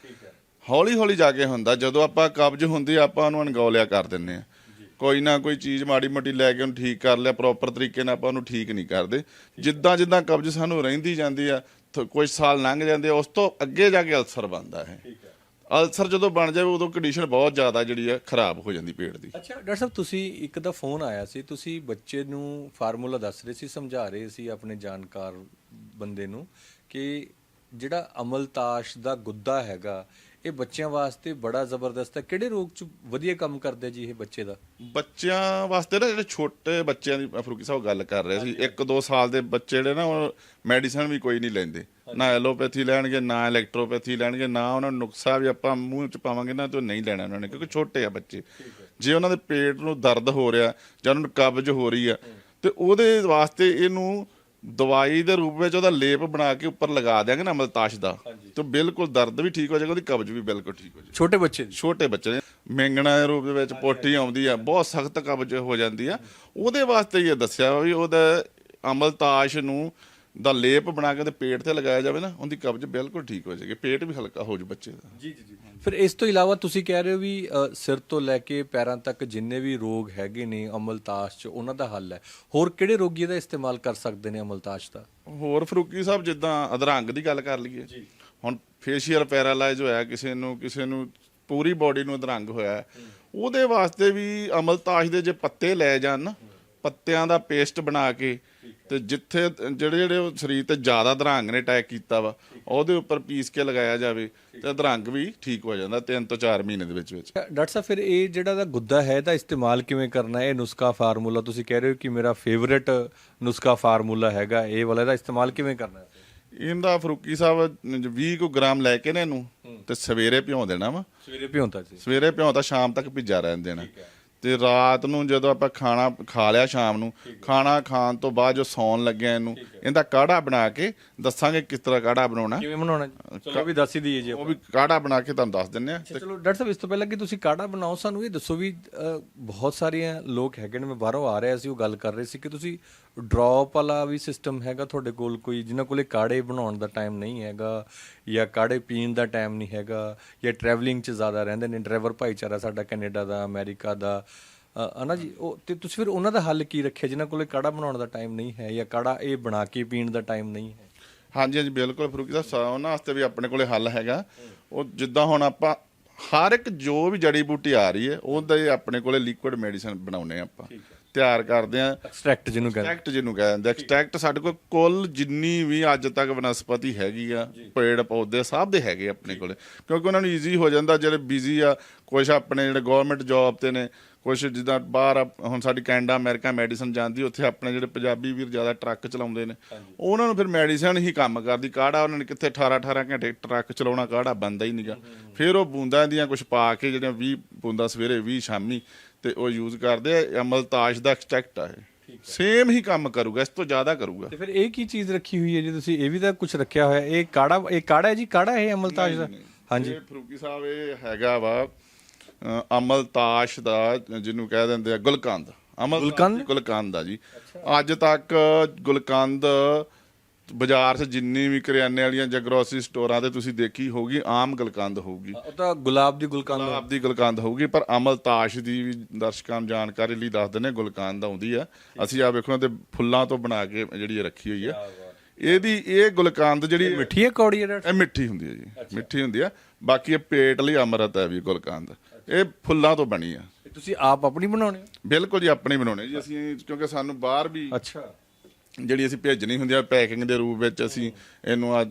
ਹੌਲੀ ਹੌਲੀ ਜਾ ਕੇ ਹੁੰਦਾ ਜਦੋਂ ਆਪਾਂ ਕਬਜ਼ ਹੁੰਦੀ ਆਪਾਂ ਉਹਨੂੰ ਅਣਗੌਲਿਆ ਕਰ ਦਿੰਨੇ ਆ। ਕੋਈ ਨਾ ਕੋਈ ਚੀਜ਼ ਮਾੜੀ ਮੋਟੀ ਲੈ ਕੇ ਉਹਨੂੰ ਠੀਕ ਕਰ ਲਿਆ ਪ੍ਰੋਪਰ ਤਰੀਕੇ ਨਾਲ ਆਪਾਂ ਉਹਨੂੰ ਠੀਕ ਨਹੀਂ ਕਰਦੇ। ਜਿੱਦਾਂ ਜਿੱਦਾਂ ਕਬਜ਼ ਸਾਨੂੰ ਰਹਿੰਦੀ ਜਾਂਦੀ ਆ ਕੁਝ ਸਾਲ ਲੰਘ ਜਾਂਦੇ ਉਸ ਤੋਂ ਅੱਗੇ ਜਾ ਕੇ ਅਲਸਰ ਬਣਦਾ ਹੈ ਅਲਸਰ ਜਦੋਂ ਬਣ ਜਾਵੇ ਉਦੋਂ ਕੰਡੀਸ਼ਨ ਬਹੁਤ ਜ਼ਿਆਦਾ ਜਿਹੜੀ ਆ ਖਰਾਬ ਹੋ ਜਾਂਦੀ ਪੇਟ ਦੀ। ਅੱਛਾ ਡਾਕਟਰ ਸਾਹਿਬ ਤੁਸੀਂ ਇੱਕ ਦਾ ਫੋਨ ਆਇਆ ਸੀ ਤੁਸੀਂ ਬੱਚੇ ਨੂੰ ਫਾਰਮੂਲਾ ਦੱਸ ਰਹੇ ਸੀ ਸਮਝਾ ਰਹੇ ਸੀ ਆਪਣੇ ਜਾਣਕਾਰ ਬੰਦੇ ਨੂੰ ਕਿ ਜਿਹੜਾ ਅਮਲਤਾਸ਼ ਦਾ ਗੁੱਦਾ ਹੈਗਾ ਇਹ ਬੱਚਿਆਂ ਵਾਸਤੇ ਬੜਾ ਜ਼ਬਰਦਸਤ ਹੈ। ਕਿਹੜੇ ਰੋਗ 'ਚ ਵਧੀਆ ਕੰਮ ਕਰਦਾ ਜੀ ਇਹ ਬੱਚੇ ਦਾ? ਬੱਚਿਆਂ ਵਾਸਤੇ ਨਾ ਜਿਹੜੇ ਛੋਟੇ ਬੱਚਿਆਂ ਦੀ ਫਰੂਕੀ ਸਾਹਿਬ ਗੱਲ ਕਰ ਰਹੇ ਸੀ 1-2 ਸਾਲ ਦੇ ਬੱਚੇ ਜਿਹੜੇ ਨਾ ਉਹ ਮੈਡੀਸਨ ਵੀ ਕੋਈ ਨਹੀਂ ਲੈਂਦੇ। ਨਾ ਐਲੋਪੈਥੀ ਲੈਣਗੇ ਨਾ ਇਲੈਕਟ੍ਰੋਪੈਥੀ ਲੈਣਗੇ ਨਾ ਉਹਨਾਂ ਨੂੰ ਨੁਕਸਾ ਵੀ ਆਪਾਂ ਮੂੰਹ ਚ ਪਾਵਾਂਗੇ ਨਾ ਤੇ ਉਹ ਨਹੀਂ ਲੈਣਾ ਉਹਨਾਂ ਨੇ ਕਿਉਂਕਿ ਛੋਟੇ ਆ ਬੱਚੇ। ਜੇ ਉਹਨਾਂ ਦੇ ਪੇਟ ਨੂੰ ਦਰਦ ਹੋ ਰਿਹਾ ਜਾਂ ਉਹਨਾਂ ਨੂੰ ਕਬਜ਼ ਹੋ ਰਹੀ ਆ ਤੇ ਉਹਦੇ ਵਾਸਤੇ ਇਹਨੂੰ ਦਵਾਈ ਦੇ ਰੂਪ ਵਿੱਚ ਉਹਦਾ ਲੇਪ ਬਣਾ ਕੇ ਉੱਪਰ ਲਗਾ ਦਿਆਂਗੇ ਨਾ ਮਲਤਾਸ਼ ਦਾ। ਤੇ ਬਿਲਕੁਲ ਦਰਦ ਵੀ ਠੀਕ ਹੋ ਜਾਏਗਾ ਉਹਦੀ ਕਬਜ਼ ਵੀ ਬਿਲਕੁਲ ਠੀਕ ਹੋ ਜਾਏਗੀ। ਛੋਟੇ ਬੱਚੇ ਦੀ? ਛੋਟੇ ਬੱਚੇ ਨੇ। ਮੇਂਗਣਾ ਦੇ ਰੂਪ ਦੇ ਵਿੱਚ ਪੋਟੀ ਆਉਂਦੀ ਆ ਬਹੁਤ ਸਖਤ ਕਬਜ਼ ਹੋ ਜਾਂਦੀ ਆ। ਉਹਦੇ ਵਾਸਤੇ ਹੀ ਇਹ ਦੱਸਿਆ ਵਾ ਵੀ ਉਹਦਾ ਅਮਲਤਾਸ਼ ਨੂੰ ਦਾ ਲੇਪ ਬਣਾ ਕੇ ਤੇ ਪੇਟ ਤੇ ਲਗਾਇਆ ਜਾਵੇ ਨਾ ਉਹਦੀ ਕਬਜ਼ ਬਿਲਕੁਲ ਠੀਕ ਹੋ ਜਾਏਗੀ ਪੇਟ ਵੀ ਹਲਕਾ ਹੋ ਜੂ ਬੱਚੇ ਦਾ। ਜੀ ਜੀ ਜੀ। ਫਿਰ ਇਸ ਤੋਂ ਇਲਾਵਾ ਤੁਸੀਂ ਕਹਿ ਰਹੇ ਹੋ ਵੀ ਅ, ਸਿਰ ਤੋਂ ਲੈ ਕੇ ਪੈਰਾਂ ਤੱਕ ਜਿੰਨੇ ਵੀ ਰੋਗ ਹੈਗੇ ਨੇ ਅਮਲਤਾਸ਼ 'ਚ ਉਹਨਾਂ ਦਾ ਹੱਲ ਹੈ। ਹੋਰ ਕਿਹੜੇ ਰੋਗੀ ਇਹਦਾ ਇਸਤੇਮਾਲ ਕਰ ਸਕਦੇ ਨੇ ਅਮਲਤਾਸ਼ ਦਾ? ਹੋਰ ਫਰੂਕੀ ਸਾਹਿਬ ਜਿੱਦਾਂ ਅਧਰੰਗ ਦੀ ਗੱਲ ਕਰ ਲਈਏ ਹੁਣ ਫੇਸ਼ੀਅਲ ਪੈਰਾਲਾਈਜ਼ ਹੋਇਆ ਕਿਸੇ ਨੂੰ ਕਿਸੇ ਨੂੰ ਪੂਰੀ ਬਾਡੀ ਨੂੰ ਅਧਰੰਗ ਹੋਇਆ ਹੈ, ਉਹਦੇ ਵਾਸਤੇ ਵੀ ਅਮਲਤਾਸ਼ ਦੇ ਜੇ ਪੱਤੇ ਲੈ ਜਾਣ ਨਾ, ਪੱਤਿਆਂ ਦਾ ਪੇਸਟ ਬਣਾ ਕੇ ਤੇ ਜਿੱਥੇ ਜਿਹੜੇ ਜਿਹੜੇ ਉਹ ਸਰੀਰ ਤੇ ਜ਼ਿਆਦਾ ਅਧਰੰਗ ਨੇ ਅਟੈਕ ਕੀਤਾ ਵਾ ਉਹਦੇ ਉੱਪਰ ਪੀਸ ਕੇ ਲਗਾਇਆ ਜਾਵੇ ਤੇ ਅਧਰੰਗ ਵੀ ਠੀਕ ਹੋ ਜਾਂਦਾ 3 ਤੋਂ 4 ਮਹੀਨੇ ਦੇ ਵਿੱਚ ਵਿੱਚ। ਡਾਕਟਰ ਸਾਹਿਬ ਫਿਰ ਇਹ ਜਿਹੜਾ ਦਾ ਗੁੱਦਾ ਹੈ ਇਹਦਾ ਇਸਤੇਮਾਲ ਕਿਵੇਂ ਕਰਨਾ? ਹੈ ਇਹ ਨੁਸਖਾ ਫਾਰਮੂਲਾ ਤੁਸੀਂ ਕਹਿ ਰਹੇ ਹੋ ਕਿ ਮੇਰਾ ਫੇਵਰਿਟ ਨੁਸਖਾ ਫਾਰਮੂਲਾ ਹੈਗਾ ਇਹ ਵਾਲਾ ਇਹਦਾ ਇਸਤੇਮਾਲ ਕਿਵੇਂ ਕਰਨਾ? ਹੈ ਇਹਦਾ ਫਰੂਕੀ ਸਾਹਿਬ 20 ਕੁ ਗ੍ਰਾਮ ਲੈ ਕੇ ਨੇ ਇਹਨੂੰ ਤੇ ਸਵੇਰੇ ਭਿਉਂ ਦੇਣਾ ਵਾ। ਸਵੇਰੇ ਭਿਉਂਤਾ ਜੀ। ਸਵੇਰੇ ਭਿਉਂ ਤਾਂ ਸ਼ਾਮ ਤੱਕ ਭਿੱਜਾ ਰਹਿਣ ਦੇਣਾ। ਤੇ ਰਾਤ ਨੂੰ ਜਦੋਂ ਆਪਾਂ ਖਾਣਾ ਖਾ ਲਿਆ ਸ਼ਾਮ ਨੂੰ ਖਾਣਾ ਖਾਣ ਤੋਂ ਬਾਅਦ ਜੋ ਸੌਣ ਲੱਗਿਆ ਇਹਨੂੰ ਇਹਦਾ ਕਾੜਾ ਬਣਾ ਕੇ ਦੱਸਾਂਗੇ ਕਿਸ ਤਰ੍ਹਾਂ ਕਾੜਾ ਬਣਾਉਣਾ। ਕਿਵੇਂ ਬਣਾਉਣਾ? ਚਲੋ ਵੀ ਦੱਸ ਹੀ ਦਈਏ ਜੀ ਉਹ ਵੀ ਕਾੜਾ ਬਣਾ ਕੇ ਤੁਹਾਨੂੰ ਦੱਸ ਦਿੰਨੇ ਆ ਚਲੋ ਡਾਕਟਰ ਸਾਹਿਬ ਇਸ ਤੋਂ ਪਹਿਲਾਂ ਕਿ ਤੁਸੀਂ ਕਾੜਾ ਬਣਾਓ ਸਾਨੂੰ ਇਹ ਦੱਸੋ ਵੀ ਬਹੁਤ ਸਾਰੀਆਂ ਲੋਕ ਹੈਗੇ ਨੇ ਮੈਂ ਬਾਹਰੋਂ ਆ ਰਿਹਾ ਸੀ ਉਹ ਗੱਲ ਕਰ ਰਹੇ ਸੀ ਕਿ ਤੁਸੀਂ ਡ੍ਰੌਪ ਵਾਲਾ ਵੀ ਸਿਸਟਮ ਹੈਗਾ ਤੁਹਾਡੇ ਕੋਲ ਕੋਈ ਜਿਨ੍ਹਾਂ ਕੋਲੇ ਕਾੜੇ ਬਣਾਉਣ ਦਾ ਟਾਈਮ ਨਹੀਂ ਹੈਗਾ ਜਾਂ ਕਾੜੇ ਪੀਣ ਦਾ ਟਾਈਮ ਨਹੀਂ ਹੈਗਾ ਜਾਂ ਟਰੈਵਲਿੰਗ 'ਚ ਜ਼ਿਆਦਾ ਰਹਿੰਦੇ ਨੇ ਡਰਾਈਵਰ ਭਾਈਚਾਰਾ ਸਾਡਾ ਕੈਨੇਡਾ ਦਾ ਅਮਰੀਕਾ ਦਾ ਹਨਾ ਜੀ ਉਹ ਤੇ ਤੁਸੀਂ ਫਿਰ ਉਹਨਾਂ ਦਾ ਹੱਲ ਕੀ ਰੱਖਿਆ ਜਿਨ੍ਹਾਂ ਕੋਲੇ ਕਾੜਾ ਬਣਾਉਣ ਦਾ ਟਾਈਮ ਨਹੀਂ ਹੈ ਜਾਂ ਕਾੜਾ ਇਹ ਬਣਾ ਕੇ ਪੀਣ ਦਾ ਟਾਈਮ ਨਹੀਂ ਹੈ? ਹਾਂਜੀ ਹਾਂਜੀ ਬਿਲਕੁਲ ਫਰੂਕੀ ਸਾਹਿਬ ਉਹਨਾਂ ਵਾਸਤੇ ਵੀ ਆਪਣੇ ਕੋਲੇ ਹੱਲ ਹੈਗਾ। ਉਹ ਜਿੱਦਾਂ ਹੁਣ ਆਪਾਂ ਹਰ ਇੱਕ ਜੋ ਵੀ ਜੜੀ ਬੂਟੀ ਆ ਰਹੀ ਹੈ ਉਹਦਾ ਆਪਣੇ ਕੋਲੇ ਲਿਕੁਇਡ ਮੈਡੀਸਨ ਬਣਾਉਨੇ ਆਪਾਂ। ਤਿਆਰ ਕਰਦੇ ਆ। ਐਕਸਟ੍ਰੈਕਟ ਜਿਹਨੂੰ ਕਹਿੰਦੇ। ਐਕਸਟ੍ਰੈਕਟ ਜਿਹਨੂੰ ਕਹਿੰਦੇ ਐਕਸਟ੍ਰੈਕਟ ਸਾਡੇ ਕੋਲ ਕੁੱਲ ਜਿੰਨੀ ਵੀ ਅੱਜ ਤੱਕ ਵਨਸਪਤੀ ਹੈਗੀ ਆ ਪੇੜ ਪੌਦੇ ਸਭ ਦੇ ਹੈਗੇ ਆਪਣੇ ਕੋਲੇ। ਕਿਉਂਕਿ ਉਹਨਾਂ ਨੂੰ ਈਜ਼ੀ ਹੋ ਜਾਂਦਾ ਜਿਹੜੇ ਬਿਜ਼ੀ ਆ ਕੁਝ ਆਪਣੇ ਜਿਹੜੇ ਗਵਰਨਮੈਂਟ ਜੌਬ ਤੇ ਨੇ ਕੁਝ ਜਿੱਦਾਂ ਬਾਹਰ ਹੁਣ ਸਾਡੀ ਕੈਨੇਡਾ ਅਮਰੀਕਾ ਮੈਡੀਸਨ ਜਾਂਦੀ ਉੱਥੇ ਆਪਣੇ ਜਿਹੜੇ ਪੰਜਾਬੀ ਵੀਰ ਜ਼ਿਆਦਾ ਟਰੱਕ ਚਲਾਉਂਦੇ ਨੇ। ਉਹਨਾਂ ਨੂੰ ਫਿਰ ਮੈਡੀਸਨ ਹੀ ਕੰਮ ਕਰਦੀ ਕਾੜਾ ਉਹਨਾਂ ਨੇ ਕਿੱਥੇ 18 18 ਘੰਟੇ ਟਰੱਕ ਚਲਾਉਣਾ ਕਾੜਾ ਬੰਦਾ ਹੀ ਨਹੀਂਗਾ ਫਿਰ ਉਹ ਬੂੰਦਾਂ ਦੀਆਂ ਕੁਝ ਪਾ ਕੇ ਜਿਹੜੀਆਂ 20 ਬੂੰਦਾਂ ਸਵੇਰੇ 20 ਸ਼ਾਮੀ ਤੇ ਉਹ ਯੂਜ਼ ਕਰਦੇ ਆ ਅਮਲਤਾਸ਼ ਦਾ ਐਕਸਟ੍ਰੈਕਟ ਆ ਇਹ। ਸੇਮ ਹੀ ਕੰਮ ਕਰੂਗਾ ਇਸ ਤੋਂ ਜ਼ਿਆਦਾ ਕਰੂਗਾ। ਤੇ ਫਿਰ ਇਹ ਕੀ ਚੀਜ਼ ਰੱਖੀ ਹੋਈ ਹੈ ਜੀ? ਤੁਸੀਂ ਇਹ ਵੀ ਤਾਂ ਕੁਝ ਰੱਖਿਆ ਹੋਇਆ ਇਹ ਕਾੜਾ ਇਹ ਕਾੜਾ ਹੈ ਜੀ? ਕਾੜਾ ਹੈ ਅਮਲਤਾਜ ਦਾ? ਹਾਂਜੀ। ਇਹ ਫਰੂਕੀ ਸਾਹਿਬ ਇਹ ਹੈਗਾ ਵਾ ਅ, ਅਮਲਤਾਸ਼ ਦਾ ਜਿਹਨੂੰ ਕਹਿ ਦਿੰਦੇ ਆ ਗੁਲਕੰਦ। ਅਮਲ ਗੁਲਕੰਦ? ਗੁਲਕੰਦ ਆ ਜੀ। ਅੱਜ ਤੱਕ ਗੁਲਕੰਦ ਬਾਜ਼ਾਰ 'ਚ ਜਿੰਨੀ ਵੀ ਕਰਿਆਨੇ ਵਾਲੀਆਂ ਜਾਂ ਗਰੋਸਰੀ ਸਟੋਰਾਂ ਤੇ ਤੁਸੀਂ ਦੇਖੀ ਹੋਗੀ ਆਮ ਗੁਲਕੰਦ ਹੋਊਗੀ। ਉਹ ਤਾਂ ਗੁਲਾਬ ਦੀ ਗੁਲਕੰਦ ਗੁਲਾਬ ਦੀ ਗੁਲਕੰਦ ਹੋਊਗੀ ਪਰ ਅਮਲਤਾਸ਼ ਦੀ ਵੀ ਦਰਸ਼ਕਾਂ ਨੂੰ ਜਾਣਕਾਰੀ ਲਈ ਦੱਸ ਦਿੰਦੇ ਗੁਲਕੰਦ ਆਉਂਦੀ ਆ। ਅਸੀਂ ਆ ਵੇਖੋ ਤੇ ਫੁੱਲਾਂ ਤੋਂ ਬਣਾ ਕੇ ਜਿਹੜੀ ਰੱਖੀ ਹੋਈ ਆ। ਇਹਦੀ ਇਹ ਗੁਲਕੰਦ ਜਿਹੜੀ ਮਿੱਠੀ ਹੈ ਕੌੜੀ ਇਹ ਮਿੱਠੀ ਹੁੰਦੀ ਹੈ ਜੀ ਮਿੱਠੀ ਹੁੰਦੀ ਆ। ਬਾਕੀ ਇਹ ਪੇਟ ਲਈ ਅੰਮ੍ਰਿਤ ਹੈ ਵੀ ਗੁਲਕੰਦ। ਇਹ ਫੁੱਲਾਂ ਤੋਂ ਬਣੀ ਆ। ਤੁਸੀਂ ਆਪ ਆਪਣੀ ਬਣਾਉਣੇ ਹੋ? ਬਿਲਕੁਲ ਜੀ ਆਪਣੀ ਬਣਾਉਣੇ ਜੀ। ਅਸੀਂ ਕਿਉਂਕਿ ਸਾਨੂੰ ਬਾਹਰ ਵੀ ਅੱਛਾ। ਜਿਹੜੀ ਅਸੀਂ ਭੇਜਣੀ ਹੁੰਦੀ ਆ ਪੈਕਿੰਗ ਦੇ ਰੂਪ ਵਿੱਚ ਅਸੀਂ ਇਹਨੂੰ ਆ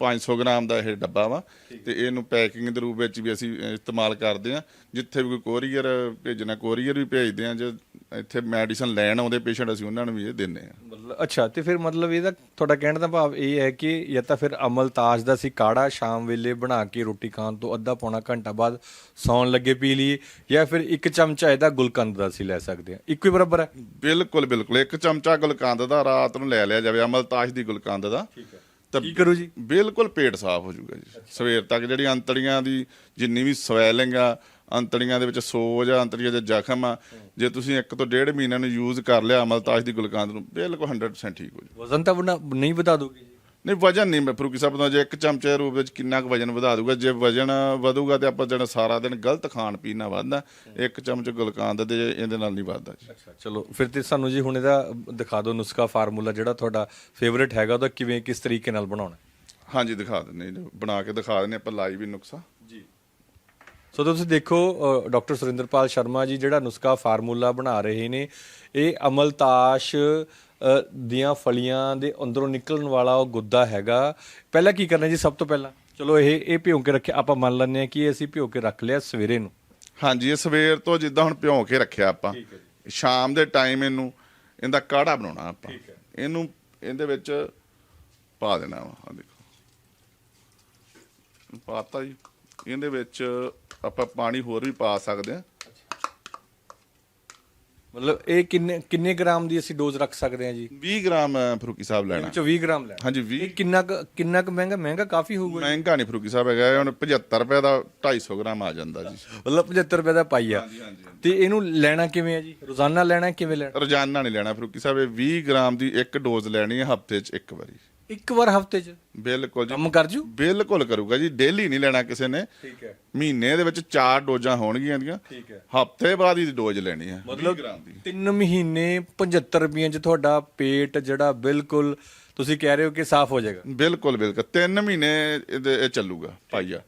500 ਗ੍ਰਾਮ ਦਾ ਇਹ ਡੱਬਾ ਵਾ ਤੇ ਇਹਨੂੰ ਪੈਕਿੰਗ ਦੇ ਰੂਪ ਵਿੱਚ ਵੀ ਅਸੀਂ ਇਸਤੇਮਾਲ ਕਰਦੇ ਆ ਜਿੱਥੇ ਵੀ ਕੋਈ ਕੋਰੀਅਰ ਭੇਜਣਾ ਕੋਰੀਅਰ ਵੀ ਭੇਜਦੇ ਆ ਜੇ ਇੱਥੇ ਮੈਡੀਸਨ ਲੈਣ ਆਉਂਦੇ ਪੇਸ਼ੈਂਟ ਅਸੀਂ ਉਹਨਾਂ ਨੂੰ ਵੀ ਇਹ ਦਿੰਦੇ ਆ ਮਤਲਬ ਅੱਛਾ ਤੇ ਫਿਰ ਮਤਲਬ ਇਹਦਾ ਤੁਹਾਡਾ ਕਹਿਣ ਦਾ ਭਾਵ ਇਹ ਹੈ ਕਿ ਜਾਂ ਤਾਂ ਫਿਰ ਅਮਲਤਾਜ ਦਾ ਸੀ ਕਾੜਾ ਸ਼ਾਮ ਵੇਲੇ ਬਣਾ ਕੇ ਰੋਟੀ ਖਾਣ ਤੋਂ ਅੱਧਾ ਪੌਣਾ ਘੰਟਾ ਬਾਅਦ ਸੌਣ ਲੱਗੇ ਪੀ ਲਈਏ ਜਾਂ ਫਿਰ ਇੱਕ ਚਮਚਾ ਇਹਦਾ ਗੁਲਕੰਦ ਦਾ ਸੀ ਲੈ ਸਕਦੇ ਆ ਇੱਕੋ ਹੀ ਬਰਾਬਰ ਹੈ? ਬਿਲਕੁਲ ਬਿਲਕੁਲ। ਇੱਕ ਚਮਚਾ ਗੁਲਕੰਦ ਦਾ ਰਾਤ ਨੂੰ ਲੈ ਲਿਆ ਜਾਵੇ ਅਮਲਤਾਸ਼ ਦੀ ਗੁਲਕੰਦ ਦਾ। ਠੀਕ ਹੈ। ਤਾਂ ਕੀ ਕਰੂ ਜੀ? ਬਿਲਕੁਲ ਪੇਟ ਸਾਫ਼ ਹੋ ਜਾਊਗਾ ਜੀ। ਸਵੇਰ ਤੱਕ ਜਿਹੜੀ ਅੰਤੜੀਆਂ ਦੀ ਜਿੰਨੀ ਵੀ ਸਵੈਲਿੰਗ ਆ ਅੰਤੜੀਆਂ ਦੇ ਵਿੱਚ ਸੋਜ ਆ ਅੰਤੜੀਆਂ ਦੇ ਜ਼ਖਮ ਆ ਜੇ ਤੁਸੀਂ ਇੱਕ ਤੋਂ ਡੇਢ ਮਹੀਨੇ ਨੂੰ ਯੂਜ਼ ਕਰ ਲਿਆ ਅਮਲਤਾਸ਼ ਦੀ ਗੁਲਕੰਦ ਨੂੰ ਬਿਲਕੁਲ 100% ਠੀਕ ਹੋ ਜਾਊ। ਵਜ਼ਨ ਤਾਂ ਨਹੀਂ ਵਧਾ ਦੋਗੇ ਜੀ। ਨਹੀਂ ਵਜਨ ਨਹੀਂ ਮੈਂ ਫਰੂਕੀ ਸਾਹਿਬ ਦਾ ਜੇ ਇੱਕ ਚਮਚੇ ਦੇ ਰੂਪ ਵਿੱਚ ਕਿੰਨਾ ਕੁ ਵਜਨ ਵਧਾ ਦੂਗਾ ਜੇ ਵਜਨ ਵਧੂਗਾ ਤੇ ਆਪਾਂ ਜਿਹੜਾ ਸਾਰਾ ਦਿਨ ਗਲਤ ਖਾਣ ਪੀਣ ਨਾਲ ਵੱਧਦਾ ਇੱਕ ਚਮਚ ਗੁਲਕੰਦ ਦੇ ਇਹਦੇ ਨਾਲ ਨਹੀਂ ਵੱਧਦਾ ਜੀ। ਚਲੋ ਫਿਰ ਤੇ ਸਾਨੂੰ ਜੀ ਹੁਣ ਇਹਦਾ ਦਿਖਾ ਦਿਓ ਨੁਸਖਾ ਫਾਰਮੂਲਾ ਜਿਹੜਾ ਤੁਹਾਡਾ ਫੇਵਰਿਟ ਹੈਗਾ ਉਹਦਾ ਕਿਵੇਂ ਕਿਸ ਤਰੀਕੇ ਨਾਲ ਬਣਾਉਣਾ? ਹਾਂਜੀ ਦਿਖਾ ਦਿੰਦੇ ਜੀ, ਬਣਾ ਕੇ ਦਿਖਾ ਦਿੰਦੇ ਆਪਾਂ ਲਾਈਵ ਹੀ ਨੁਕਸਾ ਸੋ ਤੁਸੀਂ ਦੇਖੋ ਡਾਕਟਰ ਸੁਰਿੰਦਰਪਾਲ ਸ਼ਰਮਾ ਜੀ ਜਿਹੜਾ ਨੁਸਖਾ ਫਾਰਮੂਲਾ ਬਣਾ ਰਹੇ ਨੇ ਇਹ ਅਮਲਤਾਸ਼ ਦੀਆਂ ਫਲੀਆਂ ਦੇ ਅੰਦਰੋਂ ਨਿਕਲਣ ਵਾਲਾ ਉਹ ਗੁੱਦਾ ਹੈਗਾ। ਪਹਿਲਾਂ ਕੀ ਕਰਨਾ ਜੀ ਸਭ ਤੋਂ ਪਹਿਲਾਂ? ਚਲੋ ਇਹ ਇਹ ਭਿਉਂ ਕੇ ਰੱਖਿਆ ਆਪਾਂ ਮੰਨ ਲੈਂਦੇ ਹਾਂ ਕਿ ਇਹ ਅਸੀਂ ਭਿਉਂ ਕੇ ਰੱਖ ਲਿਆ ਸਵੇਰੇ ਨੂੰ। ਹਾਂਜੀ ਇਹ ਸਵੇਰ ਤੋਂ ਜਿੱਦਾਂ ਹੁਣ ਭਿਉਂ ਕੇ ਰੱਖਿਆ ਆਪਾਂ। ਸ਼ਾਮ ਦੇ ਟਾਈਮ ਇਹਨੂੰ ਇਹਦਾ ਕਾੜਾ ਬਣਾਉਣਾ ਆਪਾਂ। ਇਹਨੂੰ ਇਹਦੇ ਵਿੱਚ ਪਾ ਦੇਣਾ ਵਾ ਆ ਦੇਖੋ। ਪਾਤਾ ਜੀ। ਇਹਦੇ ਵਿੱਚ ਆਪਾਂ ਪਾਣੀ ਹੋਰ ਵੀ ਪਾ ਸਕਦੇ ਆ ਮਤਲਬ ਇਹ ਕਿੰਨੇ ਕਿੰਨੇ ਗ੍ਰਾਮ ਦੀ ਅਸੀਂ ਡੋਜ਼ ਰੱਖ ਸਕਦੇ ਹਾਂ ਜੀ? 20 ਗ੍ਰਾਮ ਅ, ਫਰੂਕੀ ਸਾਹਿਬ ਲੈਣਾ। ਵਿੱਚੋਂ 20 ਗ੍ਰਾਮ ਲੈਣਾ। ਹਾਂਜੀ 20 ਇਹ ਕਿੰਨਾ ਕੁ- ਕਿੰਨਾ ਕੁ ਮਹਿੰਗਾ? ਮਹਿੰਗਾ ਕਾਫੀ ਹੋਊਗਾ ਜੀ। ਮਹਿੰਗਾ ਨਹੀਂ ਫਰੂਕੀ ਸਾਹਿਬ ਹੈਗਾ ਇਹ ਹੁਣ 75 ਰੁਪਏ ਦਾ 250 ਗ੍ਰਾਮ ਆ ਜਾਂਦਾ ਜੀ। ਮਤਲਬ 75 ਰੁਪਏ ਦਾ ਪਾਈਆ ਤੇ ਇਹਨੂੰ ਲੈਣਾ ਕਿਵੇਂ ਹੈ ਜੀ? ਰੋਜ਼ਾਨਾ ਲੈਣਾ ਕਿਵੇਂ ਲੈਣਾ? ਰੋਜ਼ਾਨਾ ਨਹੀਂ ਲੈਣਾ ਫਰੂਕੀ ਸਾਹਿਬ ਇਹ 20 ਗ੍ਰਾਮ ਦੀ ਇੱਕ ਡੋਜ਼ ਲੈਣੀ ਹੈ ਹਫ਼ਤੇ 'ਚ ਇੱਕ ਵਾਰੀ। ਇੱਕ ਵਾਰ ਹਫ਼ਤੇ 'ਚ। ਬਿਲਕੁਲ ਜੀ। ਕੰਮ ਕਰ ਜੂ? ਬਿਲਕੁਲ ਕਰੂਗਾ ਜੀ। ਡੇਲੀ ਨਹੀਂ ਲੈਣਾ ਕਿਸੇ ਨੇ। ਠੀਕ ਹੈ। ਮਹੀਨੇ ਦੇ ਵਿੱਚ ਚਾਰ ਡੋਜ਼ਾਂ ਹੋਣਗੀਆਂ ਇਹਦੀਆਂ ਠੀਕ ਹੈ। ਹਫ਼ਤੇ ਬਾਅਦ ਹੀ ਡੋਜ਼ ਲੈਣੀ ਹੈ। ਮਤਲਬ 20 ਗ੍ਰਾਮ ਦੀ। 3 ਮਹੀਨੇ 75 ਰੁਪਈਆਂ 'ਚ ਤੁਹਾਡਾ ਪੇਟ ਜਿਹੜਾ ਬਿਲਕੁਲ ਤੁਸੀਂ ਕਹਿ ਰਹੇ ਹੋ ਕਿ ਸਾਫ਼ ਹੋ ਜਾਏਗਾ? ਬਿਲਕੁਲ ਬਿਲਕੁਲ। 3 ਮਹੀਨੇ ਇਹਦੇ ਇਹ ਚੱਲੂਗਾ ਪਾਈਆ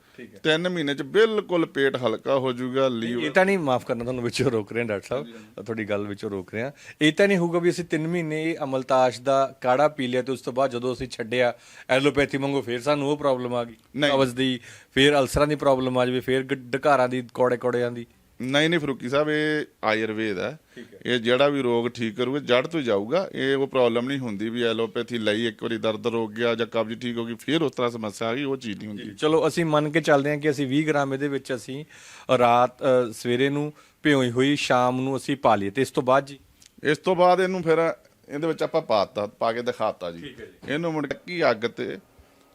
3 ਮਹੀਨੇ ਚ ਬਿਲਕੁਲ ਪੇਟ ਹਲਕਾ ਹੋ ਜਾਊਗਾ ਇਹ ਲੀਵਰ ਤਾਂ ਨਹੀਂ ਮਾਫ ਕਰਨਾ ਤੁਹਾਨੂੰ ਵਿੱਚੋਂ ਰੋਕ ਰਹੇ ਹਾਂ ਡਾਕਟਰ ਸਾਹਿਬ। ਤੁਹਾਡੀ ਗੱਲ ਵਿੱਚੋਂ ਰੋਕ ਰਹੇ ਹਾਂ। ਇਹ ਤਾਂ ਨਹੀਂ ਹੋਊਗਾ ਵੀ ਅਸੀਂ 3 ਮਹੀਨੇ ਇਹ ਅਮਲਤਾਸ਼ ਦਾ ਕਾੜਾ ਪੀ ਲਿਆ ਤੇ ਉਸ ਤੋਂ ਬਾਅਦ ਜਦੋਂ ਅਸੀਂ ਛੱਡਿਆ ਐਲੋਪੈਥੀ ਵਾਂਗੂ ਫੇਰ ਸਾਨੂੰ ਉਹ ਪ੍ਰੋਬਲਮ ਆ ਗਈ। ਕਬਜ਼ ਦੀ ਫੇਰ ਅਲਸਰਾਂ ਦੀ ਪ੍ਰੋਬਲਮ ਆ ਜਾਵੇ ਫੇਰ ਡਕਾਰਾਂ ਦੀ ਕੋੜੇ ਕੋੜਿਆਂ ਦੀ। ਨਹੀਂ ਨਹੀਂ ਫਰੂਕੀ ਸਾਹਿਬ ਇਹ ਆਯੁਰਵੇਦ ਹੈ। ਇਹ ਜਿਹੜਾ ਵੀ ਰੋਗ ਠੀਕ ਕਰੂਗਾ ਜੜ ਤੋਂ ਜਾਊਗਾ ਇਹ ਉਹ ਪ੍ਰੋਬਲਮ ਨਹੀਂ ਹੁੰਦੀ ਵੀ ਐਲੋਪੈਥੀ ਲਈ ਇੱਕ ਵਾਰੀ ਦਰਦ ਰੋਕ ਗਿਆ ਜਾਂ ਕਬਜ਼ ਠੀਕ ਹੋ ਗਈ ਫਿਰ ਉਸ ਤਰ੍ਹਾਂ ਸਮੱਸਿਆ ਆ ਗਈ ਉਹ ਚੀਜ਼ ਨਹੀਂ ਹੁੰਦੀ। ਚਲੋ ਅਸੀਂ ਮੰਨ ਕੇ ਚੱਲਦੇ ਹਾਂ ਕਿ ਅਸੀਂ 20 ਗ੍ਰਾਮ ਇਹਦੇ ਵਿੱਚ ਅਸੀਂ ਰਾਤ ਸਵੇਰੇ ਨੂੰ ਭਿਓਈ ਹੋਈ ਸ਼ਾਮ ਨੂੰ ਅਸੀਂ ਪਾ ਲਈਏ। ਤੇ ਇਸ ਤੋਂ ਬਾਅਦ ਜੀ? ਇਸ ਤੋਂ ਬਾਅਦ ਇਹਨੂੰ ਫਿਰ ਇਹਦੇ ਵਿੱਚ ਆਪਾਂ ਪਾਤਾ ਪਾ ਕੇ ਦਿਖਾਤਾ ਜੀ। ਇਹਨੂੰ ਮੁੜ ਕੀ ਅੱਗ ਤੇ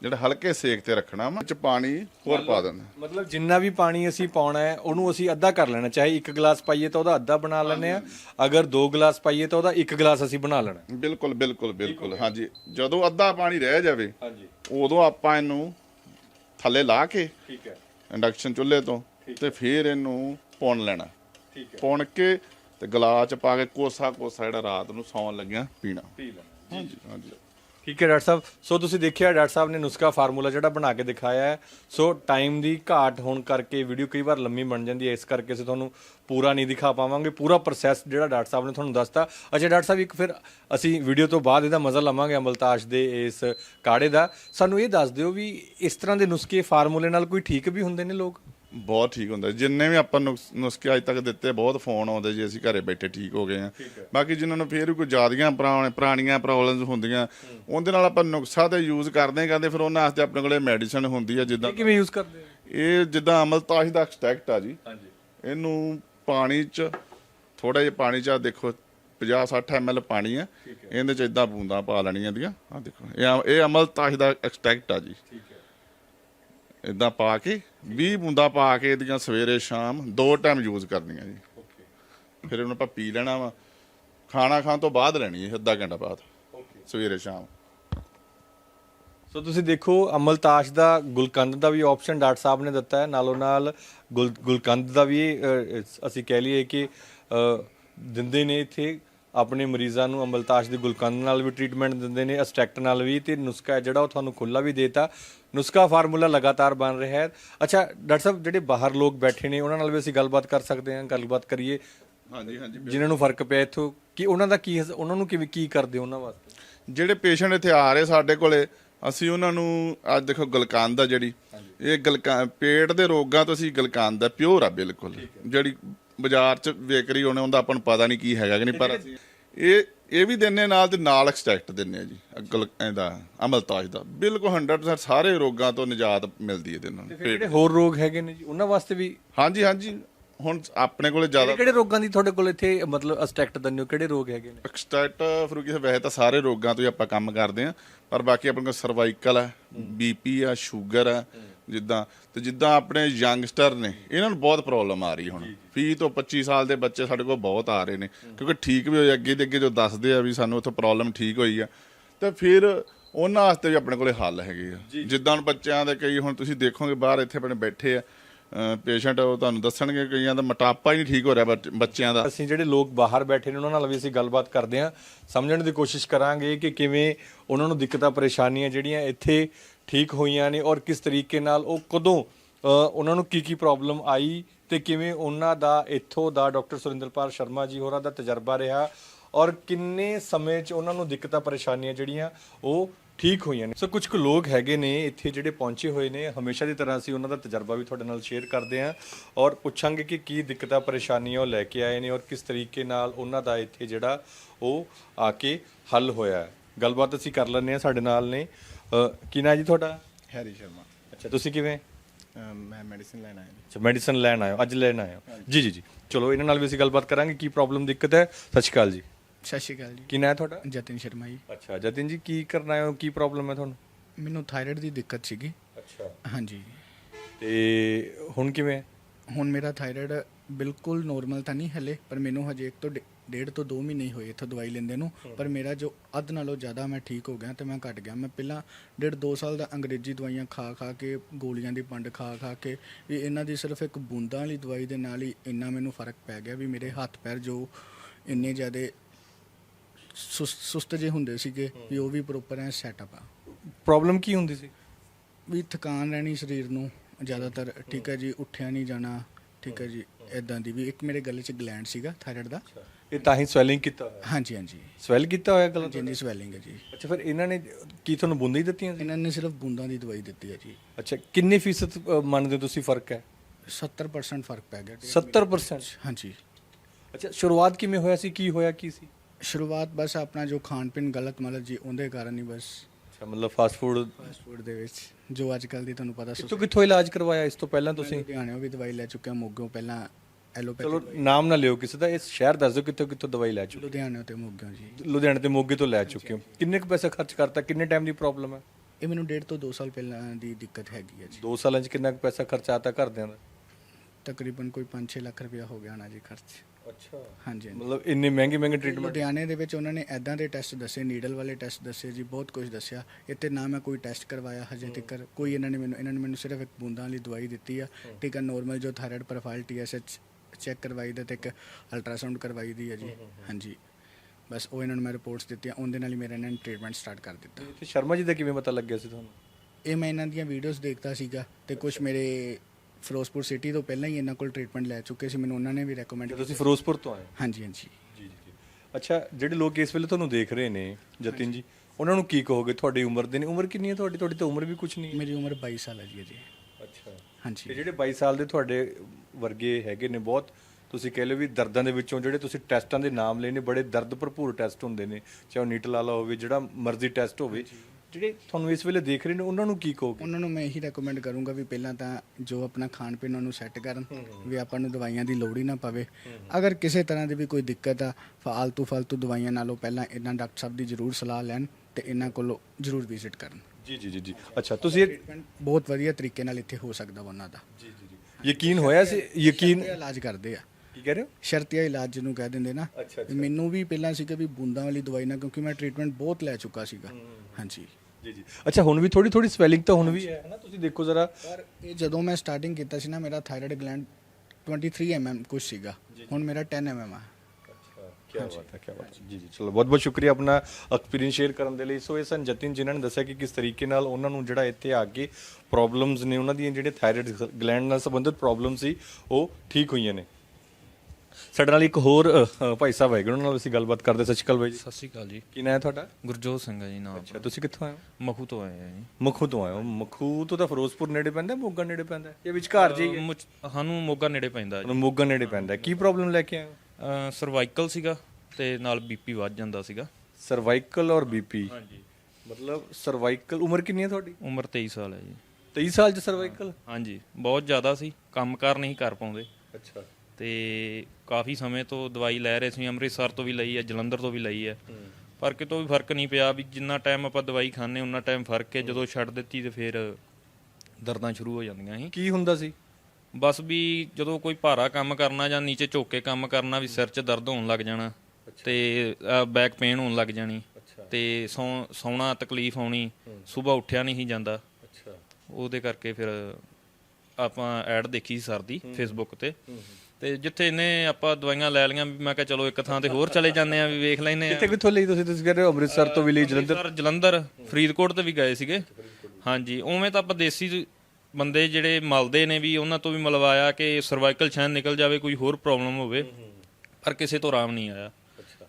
ਜਿਹੜਾ ਹਲਕੇ ਸੇਕ ਤੇ ਰੱਖਣਾ ਵਾ ਚ ਪਾਣੀ ਹੋਰ ਪਾ ਦੇਣਾ ਮਤਲਬ ਜਿੰਨਾ ਵੀ ਪਾਣੀ ਅਸੀਂ ਪਾਉਣਾ ਹੈ ਉਹਨੂੰ ਅਸੀਂ ਅੱਧਾ ਕਰ ਲੈਣਾ। ਚਾਹੇ ਇੱਕ ਗਲਾਸ ਪਾਈਏ ਤਾਂ ਉਹਦਾ ਅੱਧਾ ਬਣਾ ਲੈਣੇ ਆ ਅਗਰ ਦੋ ਗਲਾਸ ਪਾਈਏ ਤਾਂ ਉਹਦਾ ਇੱਕ ਗਲਾਸ ਅਸੀਂ ਬਣਾ ਲੈਣਾ। ਬਿਲਕੁਲ ਬਿਲਕੁਲ ਬਿਲਕੁਲ ਹਾਂਜੀ। ਜਦੋਂ ਅੱਧਾ ਪਾਣੀ ਰਹਿ ਜਾਵੇ ਹਾਂਜੀ। ਉਦੋਂ ਆਪਾਂ ਇਹਨੂੰ ਥੱਲੇ ਲਾ ਕੇ ਠੀਕ ਹੈ। ਇੰਡਕਸ਼ਨ ਚੁੱਲ੍ਹੇ ਤੋਂ ਤੇ ਫਿਰ ਇਹਨੂੰ ਪੁਣ ਲੈਣਾ। ਠੀਕ ਹੈ। ਪੁਣ ਕੇ ਤੇ ਗਲਾਸ ਚ ਪਾ ਕੇ ਕੋਸਾ ਕੋਸਾ ਜਿਹੜਾ ਰਾਤ ਨੂੰ ਸੌਣ ਲੱਗਿਆ ਪੀਣਾ। ਪੀ ਲੈਣਾ। ਹਾਂਜੀ ਹਾਂਜੀ। ਠੀਕ ਹੈ ਡਾਕਟਰ ਸਾਹਿਬ, ਸੋ ਤੁਸੀਂ ਦੇਖਿਆ ਡਾਕਟਰ ਸਾਹਿਬ ਨੇ ਨੁਸਖਾ ਫਾਰਮੂਲਾ ਜਿਹੜਾ ਬਣਾ ਕੇ ਦਿਖਾਇਆ ਹੈ। ਸੋ ਟਾਈਮ ਦੀ ਘਾਟ ਹੋਣ ਕਰਕੇ ਵੀਡੀਓ ਕਈ ਵਾਰ ਲੰਮੀ ਬਣ ਜਾਂਦੀ ਹੈ, ਇਸ ਕਰਕੇ ਅਸੀਂ ਤੁਹਾਨੂੰ ਪੂਰਾ ਨਹੀਂ ਦਿਖਾ ਪਾਵਾਂਗੇ। ਪੂਰਾ ਪ੍ਰੋਸੈਸ ਜਿਹੜਾ ਡਾਕਟਰ ਸਾਹਿਬ ਨੇ ਤੁਹਾਨੂੰ ਦੱਸਤਾ। ਅੱਛਾ ਡਾਕਟਰ ਸਾਹਿਬ, ਇੱਕ ਫਿਰ ਅਸੀਂ ਵੀਡੀਓ ਤੋਂ ਬਾਅਦ ਇਹਦਾ ਮਜ਼ਾ ਲਵਾਂਗੇ ਅਮਲਤਾਸ਼ ਦੇ ਇਸ ਕਾੜੇ ਦਾ। ਸਾਨੂੰ ਇਹ ਦੱਸ ਦਿਓ ਵੀ ਇਸ ਤਰ੍ਹਾਂ ਦੇ ਨੁਸਖੇ ਫਾਰਮੂਲੇ ਨਾਲ ਕੋਈ ਠੀਕ ਵੀ ਹੁੰਦੇ ਨੇ ਲੋਕ? ਬਹੁਤ ਠੀਕ ਹੁੰਦਾ। ਜਿੰਨੇ ਵੀ ਆਪਾਂ ਨੁਕਸ- ਨੁਸਖੇ ਅੱਜ ਤੱਕ ਦਿੱਤੇ ਬਹੁਤ ਫੋਨ ਆਉਂਦੇ ਜੀ ਅਸੀਂ ਘਰੇ ਬੈਠੇ ਠੀਕ ਹੋ ਗਏ ਆ ਬਾਕੀ ਜਿਨ੍ਹਾਂ ਨੂੰ ਫੇਰ ਵੀ ਕੋਈ ਜ਼ਿਆਦੀਆਂ ਪੁਰਾਣੇ ਪੁਰਾਣੀਆਂ ਪ੍ਰੋਬਲਮਸ ਹੁੰਦੀਆਂ ਉਹਦੇ ਨਾਲ ਆਪਾਂ ਨੁਕਸਾ ਤੇ ਯੂਜ਼ ਕਰਦੇ ਹਾਂ ਕਰਦੇ ਫਿਰ ਉਹਨਾਂ ਵਾਸਤੇ ਆਪਣੇ ਕੋਲੇ ਮੈਡੀਸਨ ਹੁੰਦੀ ਆ ਜਿੱਦਾਂ ਇਹ ਕਿਵੇਂ ਯੂਜ਼ ਕਰਦੇ ਹੋ ਇਹ ਜਿੱਦਾਂ ਅਮਲਤਾਸ਼ ਦਾ ਐਕਸਟ੍ਰੈਕਟ ਆ ਜੀ। ਹਾਂਜੀ। ਇਹਨੂੰ ਪਾਣੀ 'ਚ ਥੋੜਾ ਜਿਹਾ ਪਾਣੀ 'ਚ ਆਹ ਦੇਖੋ 50 60 ml ਪਾਣੀ ਆ। ਇਹਦੇ 'ਚ ਇਦਾਂ ਬੂੰਦਾਂ ਪਾ ਲੈਣੀਆਂ ਦੀਆਂ ਆ ਦੇਖੋ ਇਹ ਇਹ ਅਮਲਤਾਸ਼ ਦਾ ਐਕਸਟ੍ਰੈਕਟ ਆ ਜੀ। ਠੀਕ ਹੈ। ਇਦਾਂ ਪਾ ਕੇ 20 ਬੂੰਦਾਂ ਪਾ ਕੇ ਇਹਦੀਆਂ ਸਵੇਰੇ ਸ਼ਾਮ ਦੋ ਟਾਈਮ ਯੂਜ਼ ਕਰਨੀਆਂ ਜੀ। ਫਿਰ ਇਹਨੂੰ ਆਪਾਂ ਪੀ ਲੈਣਾ ਵਾ। ਖਾਣਾ ਖਾਣ ਤੋਂ ਬਾਅਦ ਲੈਣੀ ਹੈ, ਅੱਧਾ ਘੰਟਾ ਬਾਅਦ, ਸਵੇਰੇ ਸ਼ਾਮ। ਸੋ ਤੁਸੀਂ ਦੇਖੋ, ਅਮਲਤਾਸ਼ ਦਾ ਗੁਲਕੰਦ ਦਾ ਵੀ ਆਪਸ਼ਨ ਡਾਕਟਰ ਸਾਹਿਬ ਨੇ ਦਿੱਤਾ ਹੈ। ਨਾਲੋਂ ਨਾਲ ਗੁਲ ਗੁਲਕੰਦ ਦਾ ਵੀ ਅਸੀਂ ਕਹਿ ਲਈਏ ਕਿ ਦਿੰਦੇ ਨੇ ਇੱਥੇ। ਆਪਣੇ ਮਰੀਜ਼ਾਂ ਨੂੰ ਅਮਲਤਾਸ਼ ਦੇ ਗੁਲਕੰਦ ਨਾਲ ਵੀ ਟ੍ਰੀਟਮੈਂਟ ਦਿੰਦੇ ਨੇ ਅਸਟੈਕਟ ਨਾਲ ਵੀ ਤੇ ਨੁਸਖਾ ਜਿਹੜਾ ਉਹ ਤੁਹਾਨੂੰ ਖੁੱਲਾ ਵੀ ਦੇਤਾ। ਨੁਸਖਾ ਫਾਰਮੂਲਾ ਲਗਾਤਾਰ ਬਣ ਰਿਹਾ ਹੈ। ਅੱਛਾ ਡਾਕਟਰ ਸਾਹਿਬ ਜਿਹੜੇ ਬਾਹਰ ਲੋਕ ਬੈਠੇ ਨੇ ਉਹਨਾਂ ਨਾਲ ਵੀ ਅਸੀਂ ਗੱਲਬਾਤ ਕਰ ਸਕਦੇ ਹਾਂ। ਗੱਲਬਾਤ ਕਰੀਏ। ਹਾਂਜੀ ਹਾਂਜੀ ਜਿਨ੍ਹਾਂ ਨੂੰ ਫ਼ਰਕ ਪਿਆ ਇੱਥੋਂ ਕਿ ਉਹਨਾਂ ਦਾ ਕੀ ਉਹਨਾਂ ਨੂੰ ਕਿਵੇਂ ਕੀ ਕਰਦੇ ਉਹਨਾਂ ਵਾਸਤੇ? ਜਿਹੜੇ ਪੇਸ਼ੈਂਟ ਇੱਥੇ ਆ ਰਹੇ ਸਾਡੇ ਕੋਲੇ ਅਸੀਂ ਉਹਨਾਂ ਨੂੰ ਅੱਜ ਦੇਖੋ ਗਲਕਾਂਦ ਆ ਜਿਹੜੀ। ਇਹ ਗਲਕਾਂ ਪੇਟ ਦੇ ਰੋਗਾਂ ਤੋਂ ਅਸੀਂ ਗਲਕਾਂਦ ਦਾ ਪਿਓਰ ਆ ਬਿਲਕੁਲ। ਜਿਹੜੀ ਬਾਜ਼ਾਰ 'ਚ ਵਿਕ ਰਹੀ ਉਹਨੇ ਉਹਦਾ ਆਪਾਂ ਨੂੰ ਪਤਾ ਨਹੀਂ ਕੀ ਹੈਗਾ ਕਿ ਨਹੀਂ ਪਰ ਇਹ ਇਹ ਵੀ ਦਿੰਨੇ ਨਾਲ ਤੇ ਨਾਲ ਐਕਸਟ੍ਰੈਕਟ ਦਿੰਨੇ ਆ ਜੀ ਗਲ ਇਹਦਾ ਅਮਲਤਾਜ ਦਾ। ਬਿਲਕੁਲ 100% ਸਾਰੇ ਰੋਗਾਂ ਤੋਂ ਨਿਜਾਤ ਮਿਲਦੀ ਹੈ ਇਹਦੇ ਨਾਲ। ਜਿਹੜੇ ਹੋਰ ਰੋਗ ਹੈਗੇ ਨੇ ਜੀ ਉਹਨਾਂ ਵਾਸਤੇ ਵੀ ਹਾਂਜੀ ਹਾਂਜੀ। ਹੁਣ ਆਪਣੇ ਕੋਲੇ ਜ਼ਿਆਦਾ ਕਿਹੜੇ ਰੋਗਾਂ ਦੀ ਤੁਹਾਡੇ ਕੋਲ ਇੱਥੇ ਮਤਲਬ ਅਸਟੈਕਟ ਦਿੰਦੇ ਹੋ? ਕਿਹੜੇ ਰੋਗ ਹੈਗੇ ਨੇ? ਐਕਸਟ੍ਰੈਕਟ ਫਰੂਕੀ ਵੈਸੇ ਤਾਂ ਸਾਰੇ ਰੋਗਾਂ ਤੋਂ ਹੀ ਆਪਾਂ ਕੰਮ ਕਰਦੇ ਆਂ ਪਰ ਬਾਕੀ ਆਪਣੇ ਕੋਲ ਸਰਵਾਈਕਲ ਹੈ ਬੀਪੀ ਆ ਸ਼ੂਗਰ ਆ ਜਿੱਦਾਂ ਤੇ ਜਿੱਦਾਂ ਆਪਣੇ ਯੰਗਸਟਰ ਨੇ ਇਹਨਾਂ ਨੂੰ ਬਹੁਤ ਪ੍ਰੋਬਲਮ ਆ ਰਹੀ ਹੁਣ। 20 ਤੋਂ 25 ਸਾਲ ਦੇ ਬੱਚੇ ਸਾਡੇ ਕੋਲ ਬਹੁਤ ਆ ਰਹੇ ਨੇ ਕਿਉਂਕਿ ਠੀਕ ਵੀ ਹੋਏ ਅੱਗੇ ਦੇ ਅੱਗੇ ਜੋ ਦੱਸਦੇ ਆ ਵੀ ਸਾਨੂੰ ਉੱਥੋਂ ਪ੍ਰੋਬਲਮ ਠੀਕ ਹੋਈ ਆ। ਤੇ ਫਿਰ ਉਹਨਾਂ ਵਾਸਤੇ ਵੀ ਆਪਣੇ ਕੋਲੇ ਹੱਲ ਹੈਗੇ ਆ। ਜਿੱਦਾਂ ਹੁਣ ਬੱਚਿਆਂ ਦੇ ਕਈ ਹੁਣ ਤੁਸੀਂ ਦੇਖੋਗੇ ਬਾਹਰ ਇੱਥੇ ਆਪਣੇ ਬੈਠੇ ਆ ਪੇਸ਼ੈਂਟ ਉਹ ਤੁਹਾਨੂੰ ਦੱਸਣਗੇ ਕਈਆਂ ਦਾ ਮੋਟਾਪਾ ਹੀ ਨਹੀਂ ਠੀਕ ਹੋ ਰਿਹਾ ਬੱਚ- ਬੱਚਿਆਂ ਦਾ। ਅਸੀਂ ਜਿਹੜੇ ਲੋਕ ਬਾਹਰ ਬੈਠੇ ਨੇ ਉਹਨਾਂ ਨਾਲ ਵੀ ਅਸੀਂ ਗੱਲਬਾਤ ਕਰਦੇ ਹਾਂ। ਸਮਝਣ ਦੀ ਕੋਸ਼ਿਸ਼ ਕਰਾਂਗੇ ਕਿ ਕਿਵੇਂ ਉਹਨਾਂ ਨੂੰ ਦਿੱਕਤਾਂ ਪਰੇਸ਼ਾਨੀਆਂ ਜਿਹੜੀਆਂ ਇੱਥੇ ਠੀਕ ਹੋਈਆਂ ਨੇ ਔਰ ਕਿਸ ਤਰੀਕੇ ਨਾਲ ਉਹ ਕਦੋਂ ਉਹਨਾਂ ਨੂੰ ਕੀ ਕੀ ਪ੍ਰੋਬਲਮ ਆਈ ਤੇ ਕਿਵੇਂ ਉਹਨਾਂ ਦਾ ਇੱਥੋਂ ਦਾ ਡਾਕਟਰ ਸੁਰਿੰਦਰਪਾਲ ਸ਼ਰਮਾ ਜੀ ਹੋਰਾਂ ਦਾ ਤਜਰਬਾ ਰਿਹਾ ਔਰ ਕਿੰਨੇ ਸਮੇਂ 'ਚ ਉਹਨਾਂ ਨੂੰ ਦਿੱਕਤਾਂ ਪਰੇਸ਼ਾਨੀਆਂ ਜਿਹੜੀਆਂ ਉਹ ਠੀਕ ਹੋਈਆਂ ਨੇ। ਸੋ ਕੁਝ ਕੁ ਲੋਕ ਹੈਗੇ ਨੇ ਇੱਥੇ ਜਿਹੜੇ ਪਹੁੰਚੇ ਹੋਏ ਨੇ, ਹਮੇਸ਼ਾ ਦੀ ਤਰ੍ਹਾਂ ਅਸੀਂ ਉਹਨਾਂ ਦਾ ਤਜਰਬਾ ਵੀ ਤੁਹਾਡੇ ਨਾਲ ਸ਼ੇਅਰ ਕਰਦੇ ਹਾਂ ਔਰ ਪੁੱਛਾਂਗੇ ਕਿ ਕੀ ਦਿੱਕਤਾਂ, ਪਰੇਸ਼ਾਨੀਆਂ ਉਹ ਲੈ ਕੇ ਆਏ ਨੇ ਔਰ ਕਿਸ ਤਰੀਕੇ ਨਾਲ ਉਹਨਾਂ ਦਾ ਇੱਥੇ ਜਿਹੜਾ ਉਹ ਆ ਕੇ ਹੱਲ ਹੋਇਆ ਗੱਲਬਾਤ ਅਸੀਂ ਕਰ ਲੈਂਦੇ ਹਾਂ ਸਾਡੇ ਨਾਲ ਨੇ। ਅ, ਕੀ ਨਾਂ ਜੀ ਤੁਹਾਡਾ? ਹੈਰੀ ਸ਼ਰਮਾ। ਅੱਛਾ ਤੁਸੀਂ ਕਿਵੇਂ? ਅਮ ਮੈਂ ਮੈਡੀਸਿਨ ਲੈਣ ਆਇਆ ਜੀ। ਅੱਛਾ ਮੈਡੀਸਨ ਲੈਣ ਆਇਓ ਅੱਜ ਲੈਣ ਆਇਓ ਜੀ ਜੀ ਜੀ। ਚਲੋ ਇਹਨਾਂ ਨਾਲ ਵੀ ਅਸੀਂ ਗੱਲਬਾਤ ਕਰਾਂਗੇ ਕੀ ਪ੍ਰੋਬਲਮ ਦਿੱਕਤ ਹੈ? ਸਤਿ ਸ਼੍ਰੀ ਅਕਾਲ ਜੀ। ਸਤਿ ਸ਼੍ਰੀ ਅਕਾਲ ਜੀ। ਕੀ ਨਾਂ ਹੈ ਤੁਹਾਡਾ? ਜਤਿਨ ਸ਼ਰਮਾ ਜੀ। ਅੱਛਾ ਜਤਿਨ ਜੀ ਕੀ ਕਰਨਾ ਹੈ? ਕੀ ਪ੍ਰੋਬਲਮ ਹੈ ਤੁਹਾਨੂੰ? ਮੈਨੂੰ ਥਾਇਰਾਇਡ ਦੀ ਦਿੱਕਤ ਸੀਗੀ। ਅੱਛਾ। ਹਾਂਜੀ। ਤੇ ਹੁਣ ਕਿਵੇਂ? ਹੈ? ਹੁਣ ਮੇਰਾ ਥਾਇਰਾਇਡ ਬਿਲਕੁਲ ਨੋਰਮਲ ਤਾਂ ਨਹੀਂ ਹਲੇ ਪਰ ਮੈਨੂੰ ਹਜੇ ਇੱਕ ਤੋਂ ਡੇ- ਡੇਢ ਤੋਂ 2 ਮਹੀਨੇ ਹੀ ਹੋਏ ਇੱਥੋਂ ਦਵਾਈ ਲੈਂਦੇ ਨੂੰ ਪਰ ਮੇਰਾ ਜੋ ਅੱਧ ਨਾਲੋਂ ਜ਼ਿਆਦਾ ਮੈਂ ਠੀਕ ਹੋ ਗਿਆ ਤੇ ਮੈਂ ਘਟ ਗਿਆ। ਮੈਂ ਪਹਿਲਾਂ ਡੇਢ 2 ਸਾਲ ਦਾ ਅੰਗਰੇਜ਼ੀ ਦਵਾਈਆਂ ਖਾ ਖਾ ਕੇ ਗੋਲੀਆਂ ਦੀ ਪੰਡ ਖਾ ਖਾ ਕੇ ਵੀ ਇਹਨਾਂ ਦੀ ਸਿਰਫ ਇੱਕ ਬੂੰਦਾਂ ਵਾਲੀ ਦਵਾਈ ਦੇ ਨਾਲ ਹੀ ਇੰਨਾ ਮੈਨੂੰ ਫ਼ਰਕ ਪੈ ਗਿਆ ਵੀ ਮੇਰੇ ਹੱਥ ਪੈਰ ਜੋ ਇੰਨੇ ਜ਼ਿਆਦੇ ਸੁਸਤ ਸੁਸਤ ਜੇ ਹੁੰਦੇ ਸੀਗੇ ਵੀ ਉਹ ਵੀ ਪ੍ਰੋਪਰ ਐ ਸੈਟਅਪ ਆ। ਪ੍ਰੋਬਲਮ ਕੀ ਹੁੰਦੀ ਸੀ? ਵੀ ਥਕਾਨ ਰਹਿਣੀ ਸਰੀਰ ਨੂੰ ਜ਼ਿਆਦਾਤਰ ਠੀਕ ਹੈ ਜੀ ਉੱਠਿਆ ਨਹੀਂ ਜਾਣਾ ਠੀਕ ਹੈ ਜੀ ਇਦਾਂ ਦੀ ਵੀ ਇੱਕ ਮੇਰੇ ਗਲੇ 'ਚ ਗਲੈਂਡ ਸੀਗਾ ਥਾਇਰਾਇਡ ਦਾ। ਇਹ ਤਾਂ ਹੀ ਸਵੈਲਿੰਗ ਕੀਤਾ ਹੋਇਆ। ਹਾਂਜੀ ਹਾਂਜੀ। ਸਵੈਲ ਕੀਤਾ ਹੋਇਆ ਗਲਾ ਜਿੰਨੀ ਸਵੈਲਿੰਗ ਹੈ ਜੀ। ਅੱਛਾ ਫਿਰ ਇਹਨਾਂ ਨੇ ਕੀ ਤੁਹਾਨੂੰ ਬੁੰਦਾਂ ਹੀ ਦਿੱਤੀਆਂ ਸੀ? ਇਹਨਾਂ ਨੇ ਸਿਰਫ ਬੂੰਦਾਂ ਦੀ ਦਵਾਈ ਦਿੱਤੀ ਹੈ ਜੀ। ਅੱਛਾ ਕਿੰਨੇ ਫੀਸਦ ਅ, ਮੰਨਦੇ ਹੋ ਤੁਸੀਂ ਫ਼ਰਕ ਹੈ? 70% ਫ਼ਰਕ ਪੈ ਗਿਆ। 70% ਹਾਂਜੀ। ਅੱਛਾ ਸ਼ੁਰੂਆਤ ਕਿਵੇਂ ਹੋਇਆ ਸੀ? ਕੀ ਹੋਇਆ ਕੀ ਸੀ? ਸ਼ੁਰੂਆਤ ਬਸ ਆਪਣਾ ਜੋ ਖਾਣ ਪੀਣ ਗਲਤ ਮਤਲਬ ਜੀ ਉਹਦੇ ਕਾਰਨ ਹੀ ਬਸ। ਅੱਛਾ ਮਤਲਬ ਫਾਸਟ ਫੂਡ ਫਾਸਟ ਫੂਡ ਦੇ ਵਿੱਚ ਜੋ ਅੱਜ ਕੱਲ ਦੀ ਤੁਹਾਨੂੰ ਪਤਾ ਕਿੱਥੋਂ ਕਿੱਥੋਂ ਇਲਾਜ ਕਰਵਾਇਆ? ਇਸ ਤੋਂ ਪਹਿਲਾਂ ਤੁਸੀਂ? ਲੁਧਿਆਣਿਓਂ ਵੀ ਦਵਾਈ ਲੈ ਚੁੱਕਿਆ ਮੋਗਿਓਂ ਪਹਿਲਾਂ ਐਲੋਪੈਥੀ ਚਲੋ ਨਾਮ ਨਾ ਲਿਓ ਕਿਸੇ ਦਾ ਇਸ ਸ਼ਹਿਰ ਦੱਸ ਦਿਓ ਕਿੱਥੋਂ ਕਿੱਥੋਂ ਦਵਾਈ ਲੈ ਚੁੱਕੇ। ਲੁਧਿਆਣਿਓਂ ਤੇ ਮੋਗਿਓਂ ਜੀ। ਲੁਧਿਆਣੇ ਤੇ ਮੋਗੇ ਤੋਂ ਲੈ ਚੁੱਕੇ ਹੋ। ਕਿੰਨੇ ਕੁ ਪੈਸੇ ਖਰਚ ਕਰਤਾ ਕਿੰਨੇ ਟਾਈਮ ਦੀ ਪ੍ਰੋਬਲਮ ਹੈ? ਇਹ ਮੈਨੂੰ ਡੇਢ ਤੋਂ 2 ਸਾਲ ਪਹਿਲਾਂ ਦੀ ਦਿੱਕਤ ਹੈਗੀ ਹੈ ਜੀ। 2 ਸਾਲਾਂ 'ਚ ਕਿੰਨਾ ਕੁ ਪੈਸਾ ਖਰਚਾ ਆਤਾ ਘਰਦਿਆਂ ਦਾ? ਤਕਰੀਬਨ ਕੋਈ 5-6 ਲੱਖ ਰੁਪਇਆ ਹੋ ਗਿਆ ਹੋਣਾ ਜੀ ਖਰਚ। ਅੱਛਾ। ਹਾਂਜੀ ਹਾਂਜੀ। ਮਤਲਬ ਇੰਨੇ ਮਹਿੰਗੇ ਮਹਿੰਗੇ ਟ੍ਰੀਟਮੈਂਟ ਲੁਧਿਆਣੇ ਦੇ ਵਿੱਚ ਉਹਨਾਂ ਨੇ ਐਦਾਂ ਦੇ ਟੈਸਟ ਦੱਸੇ ਨੀਡਲ ਵਾਲੇ ਟੈਸਟ ਦੱਸੇ ਜੀ ਬਹੁਤ ਕੁਝ ਦੱਸਿਆ। ਇੱਥੇ ਨਾ ਮੈਂ ਕੋਈ ਟੈਸਟ ਕਰਵਾਇਆ ਹਜੇ ਤੱਕ। ਕੋਈ ਇਹਨਾਂ ਨੇ ਮੈਨੂੰ ਇਹਨਾਂ ਨੇ ਮੈਨੂੰ ਸਿਰਫ ਇੱਕ ਬੂੰਦਾਂ ਵਾਲੀ ਦਵਾਈ ਦਿੱਤੀ ਆ। ਠੀਕ ਆ ਨਾਰਮਲ ਜੋ ਥਾਇਰਾਇਡ ਪ੍ਰੋਫਾਈਲ ਟੀਐਸਐਚ ਚੈੱਕ ਕਰਵਾਈ ਦਾ ਤੇ ਇੱਕ ਅਲਟਰਾਸਾਊਂਡ ਕਰਵਾਈ ਦੀ ਹੈ ਜੀ ਹਾਂਜੀ। ਬਸ ਉਹ ਇਹਨਾਂ ਨੂੰ ਮੈਂ ਰਿਪੋਰਟਸ ਦਿੱਤੀਆਂ ਉਹਦੇ ਨਾਲ ਹੀ ਮੇਰਾ ਇਹਨਾਂ ਨੇ ਟ੍ਰੀਟਮੈਂਟ ਸਟਾਰਟ ਕਰ ਦਿੱਤਾ। ਤੇ ਸ਼ਰਮਾ ਜੀ ਦਾ ਕਿਵੇਂ ਪਤਾ ਲੱਗਿਆ ਸੀ ਤੁਹਾਨੂੰ? ਇਹ ਮੈਂ ਇਹਨਾਂ ਦੀਆਂ ਵੀਡੀਓਜ਼ ਦੇਖਦਾ ਸੀਗਾ ਤੇ ਕੁਝ ਮੇਰੇ ਫਿਰੋਜ਼ਪੁਰ ਸਿਟੀ ਤੋਂ ਪਹਿਲਾਂ ਹੀ ਇਹਨਾਂ ਕੋਲ ਟ੍ਰੀਟਮੈਂਟ ਲੈ ਚੁੱਕੇ ਸੀ ਮੈਨੂੰ ਉਹਨਾਂ ਨੇ ਵੀ ਰეკਮੈਂਡ ਜਦੋਂ ਤੁਸੀਂ ਫਿਰੋਜ਼ਪੁਰ ਤੋਂ ਆਏ? ਹਾਂਜੀ ਹਾਂਜੀ। ਜੀ ਜੀ ਅੱਛਾ ਜਿਹੜੇ ਲੋਕ ਇਸ ਵੇਲੇ ਤੁਹਾਨੂੰ ਦੇਖ ਰਹੇ ਨੇ ਜਤਿਨ ਜੀ ਉਹਨਾਂ ਨੂੰ ਕੀ ਕਹੋਗੇ? ਤੁਹਾਡੀ ਉਮਰ ਦੇ ਨੇ? ਉਮਰ ਕਿੰਨੀ ਹੈ ਤੁਹਾਡੀ? ਤੁਹਾਡੀ ਤਾਂ ਉਮਰ ਵੀ ਕੁਝ ਨਹੀਂ ਹੈ। ਮੇਰੀ ਉਮਰ 22 ਸਾਲ ਹੈ ਜੀ ਅਜੇ। ਅੱਛਾ। ਹਾਂਜੀ। ਤੇ ਜਿਹੜੇ 22 ਸਾਲ ਦੇ ਤੁਹਾਡੇ ਵਰਗੇ ਹੈਗੇ ਨੇ ਬਹੁਤ। ਤੁਸੀਂ ਕਹਿ ਲਓ ਵੀ ਦਰਦਾਂ ਦੇ ਵਿੱਚੋਂ ਜਿਹੜੇ ਤੁਸੀਂ ਟੈਸਟਾਂ ਦੇ ਨਾਮ ਲਏ ਨੇ ਬੜੇ ਦਰਦ ਭਰਪੂਰ ਟੈਸਟ ਹੁੰਦੇ ਨੇ। ਚਾਹੇ ਨੀਟਲ ਵਾਲਾ ਹੋਵੇ ਜਿਹੜਾ ਮਰਜ਼ੀ ਟੈਸਟ ਹੋਵੇ। ਜਿਹੜੇ ਤੁਹਾਨੂੰ ਇਸ ਵੇਲੇ ਦੇਖ ਰਹੇ ਨੇ ਉਹਨਾਂ ਨੂੰ ਕੀ ਕਹੋਗੇ? ਉਹਨਾਂ ਨੂੰ ਮੈਂ ਇਹੀ ਰეკਮੈਂਡ ਕਰੂੰਗਾ ਵੀ ਪਹਿਲਾਂ ਤਾਂ ਜੋ ਆਪਣਾ ਖਾਣ ਪੀਣ ਉਹਨੂੰ ਸੈੱਟ ਕਰਨ ਵੀ ਆਪਾਂ ਨੂੰ ਦਵਾਈਆਂ ਦੀ ਲੋੜ ਹੀ ਨਾ ਪਵੇ। ਅਗਰ ਕਿਸੇ ਤਰ੍ਹਾਂ ਦੀ ਵੀ ਕੋਈ ਦਿੱਕਤ ਆ ਫਾਲਤੂ ਫਾਲਤੂ ਦਵਾਈਆਂ ਨਾਲੋਂ ਪਹਿਲਾਂ ਇਹਨਾਂ ਡਾਕਟਰ ਸਾਹਿਬ ਦੀ ਜ਼ਰੂਰ ਸਲਾਹ ਲੈਣ ਤੇ ਇਹਨਾਂ ਕੋਲੋਂ ਜ਼ਰੂਰ ਵਿਜ਼ਿਟ ਕਰਨ। ਜੀ ਜੀ ਜੀ ਅੱਛਾ ਤੁਸੀਂ ਬਹੁਤ ਵਧੀਆ ਤਰੀਕੇ ਨਾਲ ਇੱਥੇ ਹੋ ਸਕਦਾ ਉਹਨਾਂ ਦਾ। ਜੀ ਜੀ। ਯਕੀਨ ਹੋਇਆ ਸੀ? ਯਕੀਨ ਇਲਾਜ ਕਰਦੇ ਆ। ਕੀ ਕਹਿ ਰਹੇ ਹੋ? ਸ਼ਰਤੀਆ ਇਲਾਜ ਜਿਹਨੂੰ ਕਹਿ ਦਿੰਦੇ ਨਾ ਅੱਛਾ, ਮੈਨੂੰ ਵੀ ਪਹਿਲਾਂ ਸੀਗਾ ਵੀ ਬੂੰਦਾਂ ਵਾਲੀ ਦਵਾਈ ਨਾਲ ਕਿਉਂਕਿ ਮੈਂ ਟ੍ਰੀਟਮੈਂਟ ਬਹੁਤ ਲੈ ਚੁੱਕਾ ਸੀਗਾ। ਹਾਂਜੀ। ਜੀ ਜੀ। ਅੱਛਾ ਹੁਣ ਵੀ ਥੋੜੀ ਥੋੜੀ ਸਵੈਲਿੰਗ ਤਾਂ ਹੁਣ ਵੀ ਹੈ ਨਾ? ਤੁਸੀਂ ਦੇਖੋ ਜ਼ਰਾ। ਪਰ ਇਹ ਜਦੋਂ ਮੈਂ ਸਟਾਰਟਿੰਗ ਕੀਤਾ ਸੀ ਨਾ ਮੇਰਾ ਥਾਇਰਾਇਡ ਗਲੈਂਡ 23 mm ਕੁਝ ਸੀਗਾ। ਹੁਣ ਮੇਰਾ 10 mm ਆ। ਕੀ ਬਾਤ ਹੈ ਕੀ ਬਾਤ ਹੈ। ਜੀ ਜੀ ਚਲੋ ਬਹੁਤ ਬਹੁਤ ਸ਼ੁਕਰੀਆ ਆਪਣਾ ਐਕਸਪੀਰੀਅੰਸ ਸ਼ੇਅਰ ਕਰਨ ਦੇ ਲਈ। ਸੋ ਇਹ ਸਨ ਜਤਿਨ ਜਿਨ੍ਹਾਂ ਨੇ ਦੱਸਿਆ ਕਿ ਕਿਸ ਤਰੀਕੇ ਨਾਲ ਉਹਨਾਂ ਨੂੰ ਜਿਹੜਾ ਇੱਥੇ ਆ ਕੇ ਪ੍ਰੋਬਲਮਸ ਨੇ ਉਹਨਾਂ ਦੀਆਂ ਜਿਹੜੇ ਥਾਇਰਾਇਡ ਗਲੈਂਡ ਨਾਲ ਸੰਬੰਧਿਤ ਪ੍ਰੋਬਲਮ ਸੀ ਉਹ ਠੀਕ ਹੋਈਆਂ ਨੇ। ਸਾਡੇ ਨਾਲ ਇੱਕ ਹੋਰ ਭਾਈ ਸਾਹਿਬ ਹੈਗੇ ਉਹਨਾਂ ਨਾਲ ਅਸੀਂ ਗੱਲਬਾਤ ਕਰਦੇ ਸਤਿ ਸ਼੍ਰੀ ਅਕਾਲ ਬਾਈ ਜੀ। ਸਤਿ ਸ਼੍ਰੀ ਅਕਾਲ ਜੀ। ਕੀ ਨਾਂ ਹੈ ਤੁਹਾਡਾ? ਗੁਰਜੋਤ ਸਿੰਘ ਹੈ ਜੀ ਨਾਮ ਅੱਛਾ ਤੁਸੀਂ ਕਿੱਥੋਂ ਆਏ ਹੋ? ਮਖੂ ਤੋਂ ਆਏ ਆ ਜੀ। ਮਖੂ ਤੋਂ ਆਏ ਹੋ। ਮਖੂ ਤੋਂ ਤਾਂ ਫਿਰੋਜ਼ਪੁਰ ਨੇੜੇ ਪੈਂਦਾ ਮੋਗਾ ਨੇੜੇ ਪੈਂਦਾ ਜਾਂ ਵਿਚਕਾਰ ਜੀ ਸਾਨੂੰ ਮੋਗਾ ਨੇੜੇ ਪੈਂਦਾ ਜੀ। ਮੋਗਾ ਨੇੜੇ ਪੈਂਦਾ ਕੀ ਪ੍ਰੋਬਲਮ ਲੈ ਕੇ ਆਏ ਹੋ? ਸਰਵਾਈਕਲ ਸੀਗਾ ਤੇ ਨਾਲ ਬੀਪੀ ਵੱਧ ਜਾਂਦਾ ਸੀਗਾ। ਸਰਵਾਈਕਲ ਔਰ ਬੀਪੀ ਹਾਂਜੀ। ਮਤਲਬ ਸਰਵਾਈਕਲ ਉਮਰ ਕਿੰਨੀ ਹੈ ਤੁਹਾਡੀ? ਉਮਰ 23 ਸਾਲ ਹੈ ਜੀ। 23 ਸਾਲ ਚ ਸਰਵਾਈਕਲ ਹਾਂਜੀ। ਬਹੁਤ ਜ਼ਿਆਦਾ ਸੀ ਕੰਮਕਾਰ ਨਹੀਂ ਕਰ ਪਾਉਂਦੇ। ਅੱਛਾ। ਤੇ ਕਾਫੀ ਸਮੇਂ ਤੋਂ ਦਵਾਈ ਲੈ ਰਹੇ ਸੀ ਅੰਮ੍ਰਿਤਸਰ ਤੋਂ ਵੀ ਲਈ ਹੈ ਜਲੰਧਰ ਤੋਂ ਵੀ ਲਈ ਹੈ। ਪਰ ਕਿਤੋਂ ਵੀ ਫ਼ਰਕ ਨਹੀਂ ਪਿਆ ਵੀ ਜਿੰਨਾ ਟਾਈਮ ਆਪਾਂ ਦਵਾਈ ਖਾਂਦੇ ਉਨਾ ਟਾਈਮ ਫ਼ਰਕ ਹੈ। ਜਦੋਂ ਛੱਡ ਦਿੱਤੀ ਤੇ ਫਿਰ ਦਰਦਾਂ ਸ਼ੁਰੂ ਹੋ ਜਾਂਦੀਆਂ ਸੀ। ਕੀ ਹੁੰਦਾ ਸੀ? ਬਸ ਵੀ ਜਦੋਂ ਕੋਈ ਭਾਰਾ ਕੰਮ ਕਰਨਾ ਜਾਂ ਨੀਚੇ ਝੁੱਕ ਕੇ ਕੰਮ ਕਰਨਾ ਵੀ ਸਿਰ 'ਚ ਦਰਦ ਹੋਣ ਲੱਗ ਜਾਣਾ ਤੇ ਬੈਕ ਪੇਨ ਹੋਣ ਲੱਗ ਜਾਣੀ ਤੇ ਸੌਣਾ ਤਕਲੀਫ ਆਉਣੀ ਸਵੇਰ ਉੱਠਿਆ ਨਹੀਂ ਜਾਂਦਾ। ਅੱਛਾ। ਉਹਦੇ ਕਰਕੇ ਫਿਰ ਆਪਾਂ ਐਡ ਦੇਖੀ ਸੀ ਸਰ ਦੀ ਫੇਸਬੁੱਕ ਤੇ। ਤੇ ਜਿੱਥੇ ਇਹਨੇ ਆਪਾਂ ਦਵਾਈਆਂ ਲੈ ਲਈਆਂ ਵੀ ਮੈਂ ਕਿਹਾ ਚਲੋ ਇੱਕ ਥਾਂ ਤੇ ਹੋਰ ਚਲੇ ਜਾਂਦੇ ਆ ਵੀ ਵੇਖ ਲੈਨੇ ਆ ਕਿੱਥੇ ਕਿੱਥੋਂ ਲਈ ਤੁਸੀਂ? ਤੁਸੀਂ ਕਹਿ ਰਹੇ ਹੋ ਅੰਮ੍ਰਿਤਸਰ ਤੋਂ ਵੀ ਲਈ ਜਲੰਧਰ? ਜਲੰਧਰ ਫਰੀਦਕੋਟ ਤੇ ਵੀ ਗਏ ਸੀਗੇ। ਹਾਂਜੀ ਉਵੇਂ ਤਾਂ ਆਪਾਂ ਦੇਸੀ ਬੰਦੇ ਜਿਹੜੇ ਮਲਦੇ ਨੇ ਵੀ ਉਹਨਾਂ ਤੋਂ ਵੀ ਮਲਵਾਇਆ ਕਿ ਸਰਵਾਈਕਲ ਸ਼ਾਇਦ ਨਿਕਲ ਜਾਵੇ ਕੋਈ ਹੋਰ ਪ੍ਰੋਬਲਮ ਹੋਵੇ। ਪਰ ਕਿਸੇ ਤੋਂ ਆਰਾਮ ਨਹੀਂ ਆਇਆ।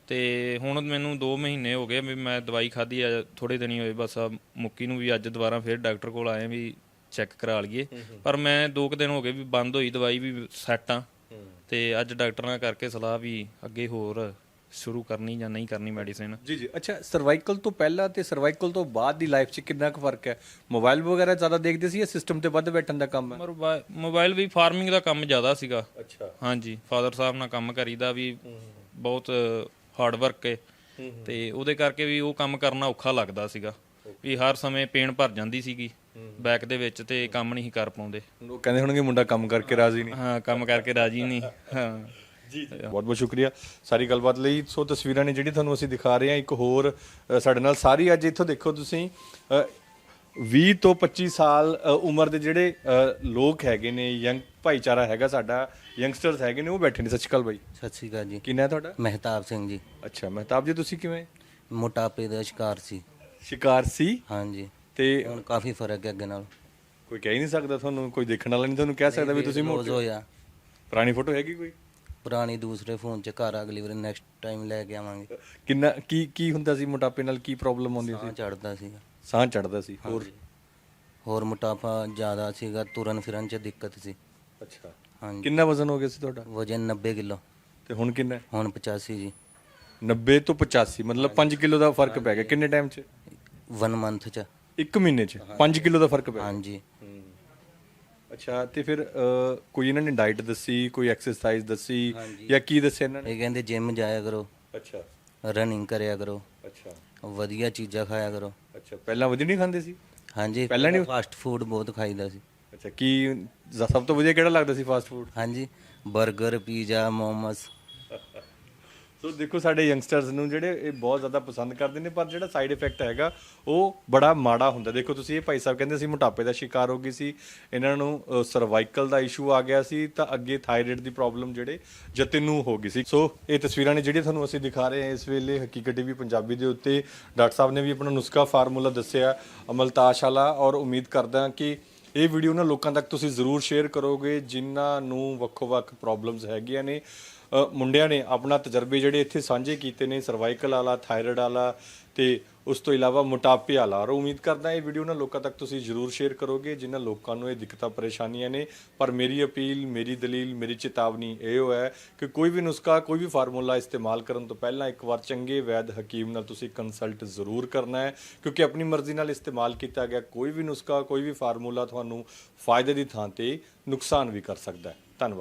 ਤੇ ਹੁਣ ਮੈਨੂੰ 2 ਮਹੀਨੇ ਹੋ ਗਏ ਵੀ ਮੈਂ ਦਵਾਈ ਖਾਧੀ ਆ ਥੋੜੇ ਦਿਨ ਹੀ ਹੋਏ ਬਸ ਆ ਮੁੱਕੀ ਨੂੰ ਵੀ ਅੱਜ ਦੁਬਾਰਾ ਫੇਰ ਡਾਕਟਰ ਕੋਲ ਆਏ ਵੀ ਚੈੱਕ ਕਰਾ ਲਈਏ। ਪਰ ਮੈਂ 2 ਕੁ ਦਿਨ ਹੋ ਗਏ ਵੀ ਬੰਦ ਹੋਈ ਦਵਾਈ ਵੀ ਸੈੱਟ ਆ। ਤੇ ਅੱਜ ਡਾਕਟਰ ਨਾਲ ਕਰਕੇ ਸਲਾਹ ਵੀ ਅੱਗੇ ਹੋਰ ਸ਼ੁਰੂ ਕਰਨੀ ਜਾਂ ਨਹੀਂ ਕਰਨੀ ਮੈਡੀਸਿਨ ਜੀ ਜੀ। ਅੱਛਾ ਸਰਵਾਈਕਲ ਤੋਂ ਪਹਿਲਾਂ ਤੇ ਸਰਵਾਈਕਲ ਤੋਂ ਬਾਅਦ ਦੀ ਲਾਈਫ 'ਚ ਕਿੰਨਾ ਕੁ ਫ਼ਰਕ ਹੈ? ਮੋਬਾਈਲ ਵਗੈਰਾ ਜ਼ਿਆਦਾ ਦੇਖਦੇ ਸੀ ਜਾਂ ਸਿਸਟਮ ਤੇ ਵੱਧ ਬੈਠਣ ਦਾ ਕੰਮ ਹੈ? ਮੋਬਾ- ਮੋਬਾਈਲ ਵੀ ਫਾਰਮਿੰਗ ਦਾ ਕੰਮ ਜ਼ਿਆਦਾ ਸੀਗਾ। ਅੱਛਾ। ਹਾਂਜੀ ਫਾਦਰ ਸਾਹਿਬ ਨਾਲ ਕੰਮ ਕਰੀਦਾ ਵੀ ਬਹੁਤ ਹਾਰਡ ਵਰਕ ਹੈ ਤੇ ਉਹਦੇ ਕਰਕੇ ਵੀ ਉਹ ਕੰਮ ਕਰਨਾ ਔਖਾ ਲੱਗਦਾ ਸੀਗਾ। ਵੀ ਹਰ ਸਮੇਂ ਪੇਨ ਭਰ ਜਾਂਦੀ ਸੀਗੀ ਬੈਕ ਦੇ ਵਿੱਚ ਤੇ ਕੰਮ ਨਹੀਂ ਕਰ ਪਾਉਂਦੇ। ਉਹ ਕਹਿੰਦੇ ਹੋਣਗੇ ਮੁੰਡਾ ਕੰਮ ਕਰਕੇ ਰਾਜ਼ੀ ਨਹੀਂ। ਹਾਂ ਕੰਮ ਕਰਕੇ ਰਾਜੀ ਨਹੀਂ। ਹਾਂ। ਜੀ ਬਹੁਤ ਬਹੁਤ ਸ਼ੁਕਰੀਆ। ਸਾਰੀ ਗੱਲਬਾਤ ਲਈ ਸੋ ਤਸਵੀਰਾਂ ਨੇ ਜਿਹੜੀ ਤੁਹਾਨੂੰ ਅਸੀਂ ਦਿਖਾ ਰਹੇ ਹਾਂ ਇੱਕ ਹੋਰ ਅ, ਸਾਡੇ ਨਾਲ ਸਾਰੀ ਅੱਜ ਇੱਥੋਂ ਦੇਖੋ ਤੁਸੀਂ ਅ, 20 ਤੋਂ 25 ਸਾਲ ਅ, ਉਮਰ ਦੇ ਜਿਹੜੇ ਅ, ਲੋਕ ਹੈਗੇ ਨੇ ਯੰਗ ਭਾਈਚਾਰਾ ਹੈਗਾ ਸਾਡਾ ਯੰਗਸਟਰਸ ਹੈਗੇ ਨੇ ਉਹ ਬੈਠੇ ਨੇ। ਸਤਿ ਸ਼੍ਰੀ ਅਕਾਲ ਬਾਈ। ਸਤਿ ਸ਼੍ਰੀ ਅਕਾਲ ਜੀ। ਕਿੰਨਾ ਹੈ ਤੁਹਾਡਾ? ਮਹਿਤਾਬ ਸਿੰਘ ਜੀ। ਅੱਛਾ ਮਹਿਤਾਬ ਜੀ ਤੁਸੀਂ ਕਿਵੇਂ? ਮੋਟਾਪੇ ਦਾ ਸ਼ਿਕਾਰ ਸੀ। ਸ਼ਿਕਾਰ ਸੀ? ਹਾਂਜੀ। ਤੇ ਹੁਣ ਕਾਫੀ ਫ਼ਰਕ ਹੈ ਅੱਗੇ ਨਾਲ। ਕੋਈ ਕਹਿ ਹੀ ਨਹੀਂ ਸਕਦਾ ਤੁਹਾਨੂੰ ਕੋਈ ਦੇਖਣ ਵਾਲਾ ਨਹੀਂ ਤੁਹਾਨੂੰ ਕਹਿ ਸਕਦਾ ਵੀ ਤੁਸੀਂ ਮੋਟੇ ਹੋਇਆ। ਪੁਰਾਣੀ ਫੋਟੋ ਹੈਗੀ ਕੋਈ? ਪੁਰਾਣੀ ਦੂਸਰੇ ਫੋਨ 'ਚ ਘਰ ਅਗਲੀ ਵਾਰ ਨੈਕਸਟ ਟਾਈਮ ਲੈ ਕੇ ਆਵਾਂਗੇ। ਕਿੰਨਾ ਕੀ ਕੀ ਹੁੰਦਾ ਸੀ ਮੋਟਾਪੇ ਨਾਲ ਕੀ ਪ੍ਰੋਬਲਮ ਆਉਂਦੀ ਸਾਹ ਸੀ ਚੜਦਾ ਸੀਗਾ। ਸਾਹ ਚੜਦਾ ਸੀ ਹੋਰ? ਹੋਰ ਮੋਟਾਪਾ ਜ਼ਿਆਦਾ ਸੀਗਾ ਤੁਰਨ ਫਿਰਨ 'ਚ ਦਿੱਕਤ ਸੀ। ਅੱਛਾ। ਹਾਂਜੀ। ਕਿੰਨਾ ਵਜ਼ਨ ਹੋ ਗਿਆ ਸੀ ਤੁਹਾਡਾ? ਵਜਨ 90 ਕਿਲੋ। ਤੇ ਹੁਣ ਕਿੰਨਾ? ਹੈ? ਹੁਣ 85 ਜੀ। 90 ਤੋਂ 85 ਮਤਲਬ 5 ਕਿਲੋ ਦਾ ਫ਼ਰਕ ਪੈ ਗਿਆ। ਕਿੰਨੇ ਟਾਈਮ 'ਚ? 1 ਮੰਥ 'ਚ। ਇੱਕ ਮਹੀਨੇ 'ਚ। 5 ਕਿਲੋ ਦਾ ਫ਼ਰਕ ਪੈ ਗਿਆ। ਹਾਂਜੀ। ਅੱਛਾ ਤੇ ਫਿਰ ਕੋਈ ਇਹਨਾਂ ਨੇ ਡਾਈਟ ਦੱਸੀ ਕੋਈ ਐਕਸਰਸਾਈਜ਼ ਦੱਸੀ ਜਾਂ ਕੀ ਦੱਸਿਆ ਇਹਨਾਂ ਨੇ? ਇਹ ਕਹਿੰਦੇ ਜਿਮ ਜਾਇਆ ਕਰੋ। ਅੱਛਾ। ਰਨਿੰਗ ਕਰਿਆ ਕਰੋ। ਅੱਛਾ। ਵਧੀਆ ਚੀਜ਼ਾਂ ਖਾਇਆ ਕਰੋ। ਅੱਛਾ ਪਹਿਲਾਂ ਵਧੀਆ ਨਹੀਂ ਖਾਂਦੇ ਸੀ? ਹਾਂਜੀ ਪਹਿਲਾਂ ਨੀ- ਫਾਸਟ ਫੂਡ ਬਹੁਤ ਖਾਈਦਾ ਸੀ। ਅੱਛਾ ਕੀ ਜ਼- ਸਭ ਤੋਂ ਵਧੀਆ ਕਿਹੜਾ ਲੱਗਦਾ ਸੀ ਫਾਸਟ ਫੂਡ ਹਾਂਜੀ 버ਗਰ ਪੀਜ਼ਾ ਮੋਮੋਸ। [LAUGHS] ਸੋ ਦੇਖੋ ਸਾਡੇ ਯੰਗਸਟਰਸ ਨੂੰ ਜਿਹੜੇ ਇਹ ਬਹੁਤ ਜ਼ਿਆਦਾ ਪਸੰਦ ਕਰਦੇ ਨੇ, ਪਰ ਜਿਹੜਾ ਸਾਈਡ ਇਫੈਕਟ ਹੈਗਾ, ਉਹ ਬੜਾ ਮਾੜਾ ਹੁੰਦਾ। ਦੇਖੋ ਤੁਸੀਂ ਇਹ ਭਾਈ ਸਾਹਿਬ ਕਹਿੰਦੇ ਸੀ, ਮੋਟਾਪੇ ਦਾ ਸ਼ਿਕਾਰ ਹੋ ਗਈ ਸੀ, ਇਹਨਾਂ ਨੂੰ ਸਰਵਾਈਕਲ ਦਾ ਇਸ਼ੂ ਆ ਗਿਆ ਸੀ, ਤਾਂ ਅੱਗੇ ਥਾਇਰਾਇਡ ਦੀ ਪ੍ਰੋਬਲਮ ਜਿਹੜੇ ਜਤਿਨ ਨੂੰ ਹੋ ਗਈ ਸੀ। ਸੋ ਇਹ ਤਸਵੀਰਾਂ ਨੇ ਜਿਹੜੀਆਂ ਤੁਹਾਨੂੰ ਅਸੀਂ ਦਿਖਾ ਰਹੇ ਹਾਂ, ਇਸ ਵੇਲੇ ਹਕੀਕਤ ਟੀਵੀ ਪੰਜਾਬੀ ਦੇ ਉੱਤੇ ਡਾਕਟਰ ਸਾਹਿਬ ਨੇ ਵੀ ਆਪਣਾ ਨੁਸਖਾ ਫਾਰਮੂਲਾ ਦੱਸਿਆ ਅਮਲਤਾਸ਼ ਵਾਲਾ ਔਰ ਉਮੀਦ ਕਰਦਾ ਕਿ ਇਹ ਵੀਡੀਓ ਨਾ ਲੋਕਾਂ ਤੱਕ ਤੁਸੀਂ ਜ਼ਰੂਰ ਸ਼ੇਅਰ ਕਰੋਗੇ, ਜਿਨ੍ਹਾਂ ਨੂੰ ਵੱਖੋ-ਵੱਖ ਪ੍ਰੋਬਲਮਸ ਹੈਗੀਆਂ ਨੇ। ਮੁੰਡਿਆਂ ਨੇ ਆਪਣਾ ਤਜਰਬੇ ਜਿਹੜੇ ਇੱਥੇ ਸਾਂਝੇ ਕੀਤੇ ਨੇ ਸਰਵਾਈਕਲ ਵਾਲਾ ਥਾਇਰਾਇਡ ਵਾਲਾ ਤੇ ਉਸ ਤੋਂ ਇਲਾਵਾ ਮੋਟਾਪੇ ਵਾਲਾ। ਔਰ ਉਮੀਦ ਕਰਦਾ ਇਹ ਵੀਡੀਓ ਨਾ ਲੋਕਾਂ ਤੱਕ ਤੁਸੀਂ ਜ਼ਰੂਰ ਸ਼ੇਅਰ ਕਰੋਗੇ, ਜਿਨ੍ਹਾਂ ਲੋਕਾਂ ਨੂੰ ਇਹ ਦਿੱਕਤਾਂ, ਪਰੇਸ਼ਾਨੀਆਂ ਨੇ। ਪਰ ਮੇਰੀ ਅਪੀਲ, ਮੇਰੀ ਦਲੀਲ, ਮੇਰੀ ਚੇਤਾਵਨੀ ਇਹ ਹੈ ਕਿ ਕੋਈ ਵੀ ਨੁਸਖਾ, ਕੋਈ ਵੀ ਫਾਰਮੂਲਾ ਇਸਤੇਮਾਲ ਕਰਨ ਤੋਂ ਪਹਿਲਾਂ ਇੱਕ ਵਾਰ ਚੰਗੇ ਵੈਦ ਹਕੀਮ ਨਾਲ ਤੁਸੀਂ ਕੰਸਲਟ ਜ਼ਰੂਰ ਕਰਨਾ ਹੈ, ਕਿਉਂਕਿ ਆਪਣੀ ਮਰਜ਼ੀ ਨਾਲ ਇਸਤੇਮਾਲ ਕੀਤਾ ਗਿਆ ਕੋਈ ਵੀ ਨੁਸਖਾ, ਕੋਈ ਵੀ ਫਾਰਮੂਲਾ ਤੁਹਾਨੂੰ ਫਾਇਦੇ ਦੀ ਥਾਂ ਤੇ ਨੁਕਸਾਨ ਵੀ ਕਰ ਸਕਦਾ ਹੈ। ਧੰਨਵਾਦ।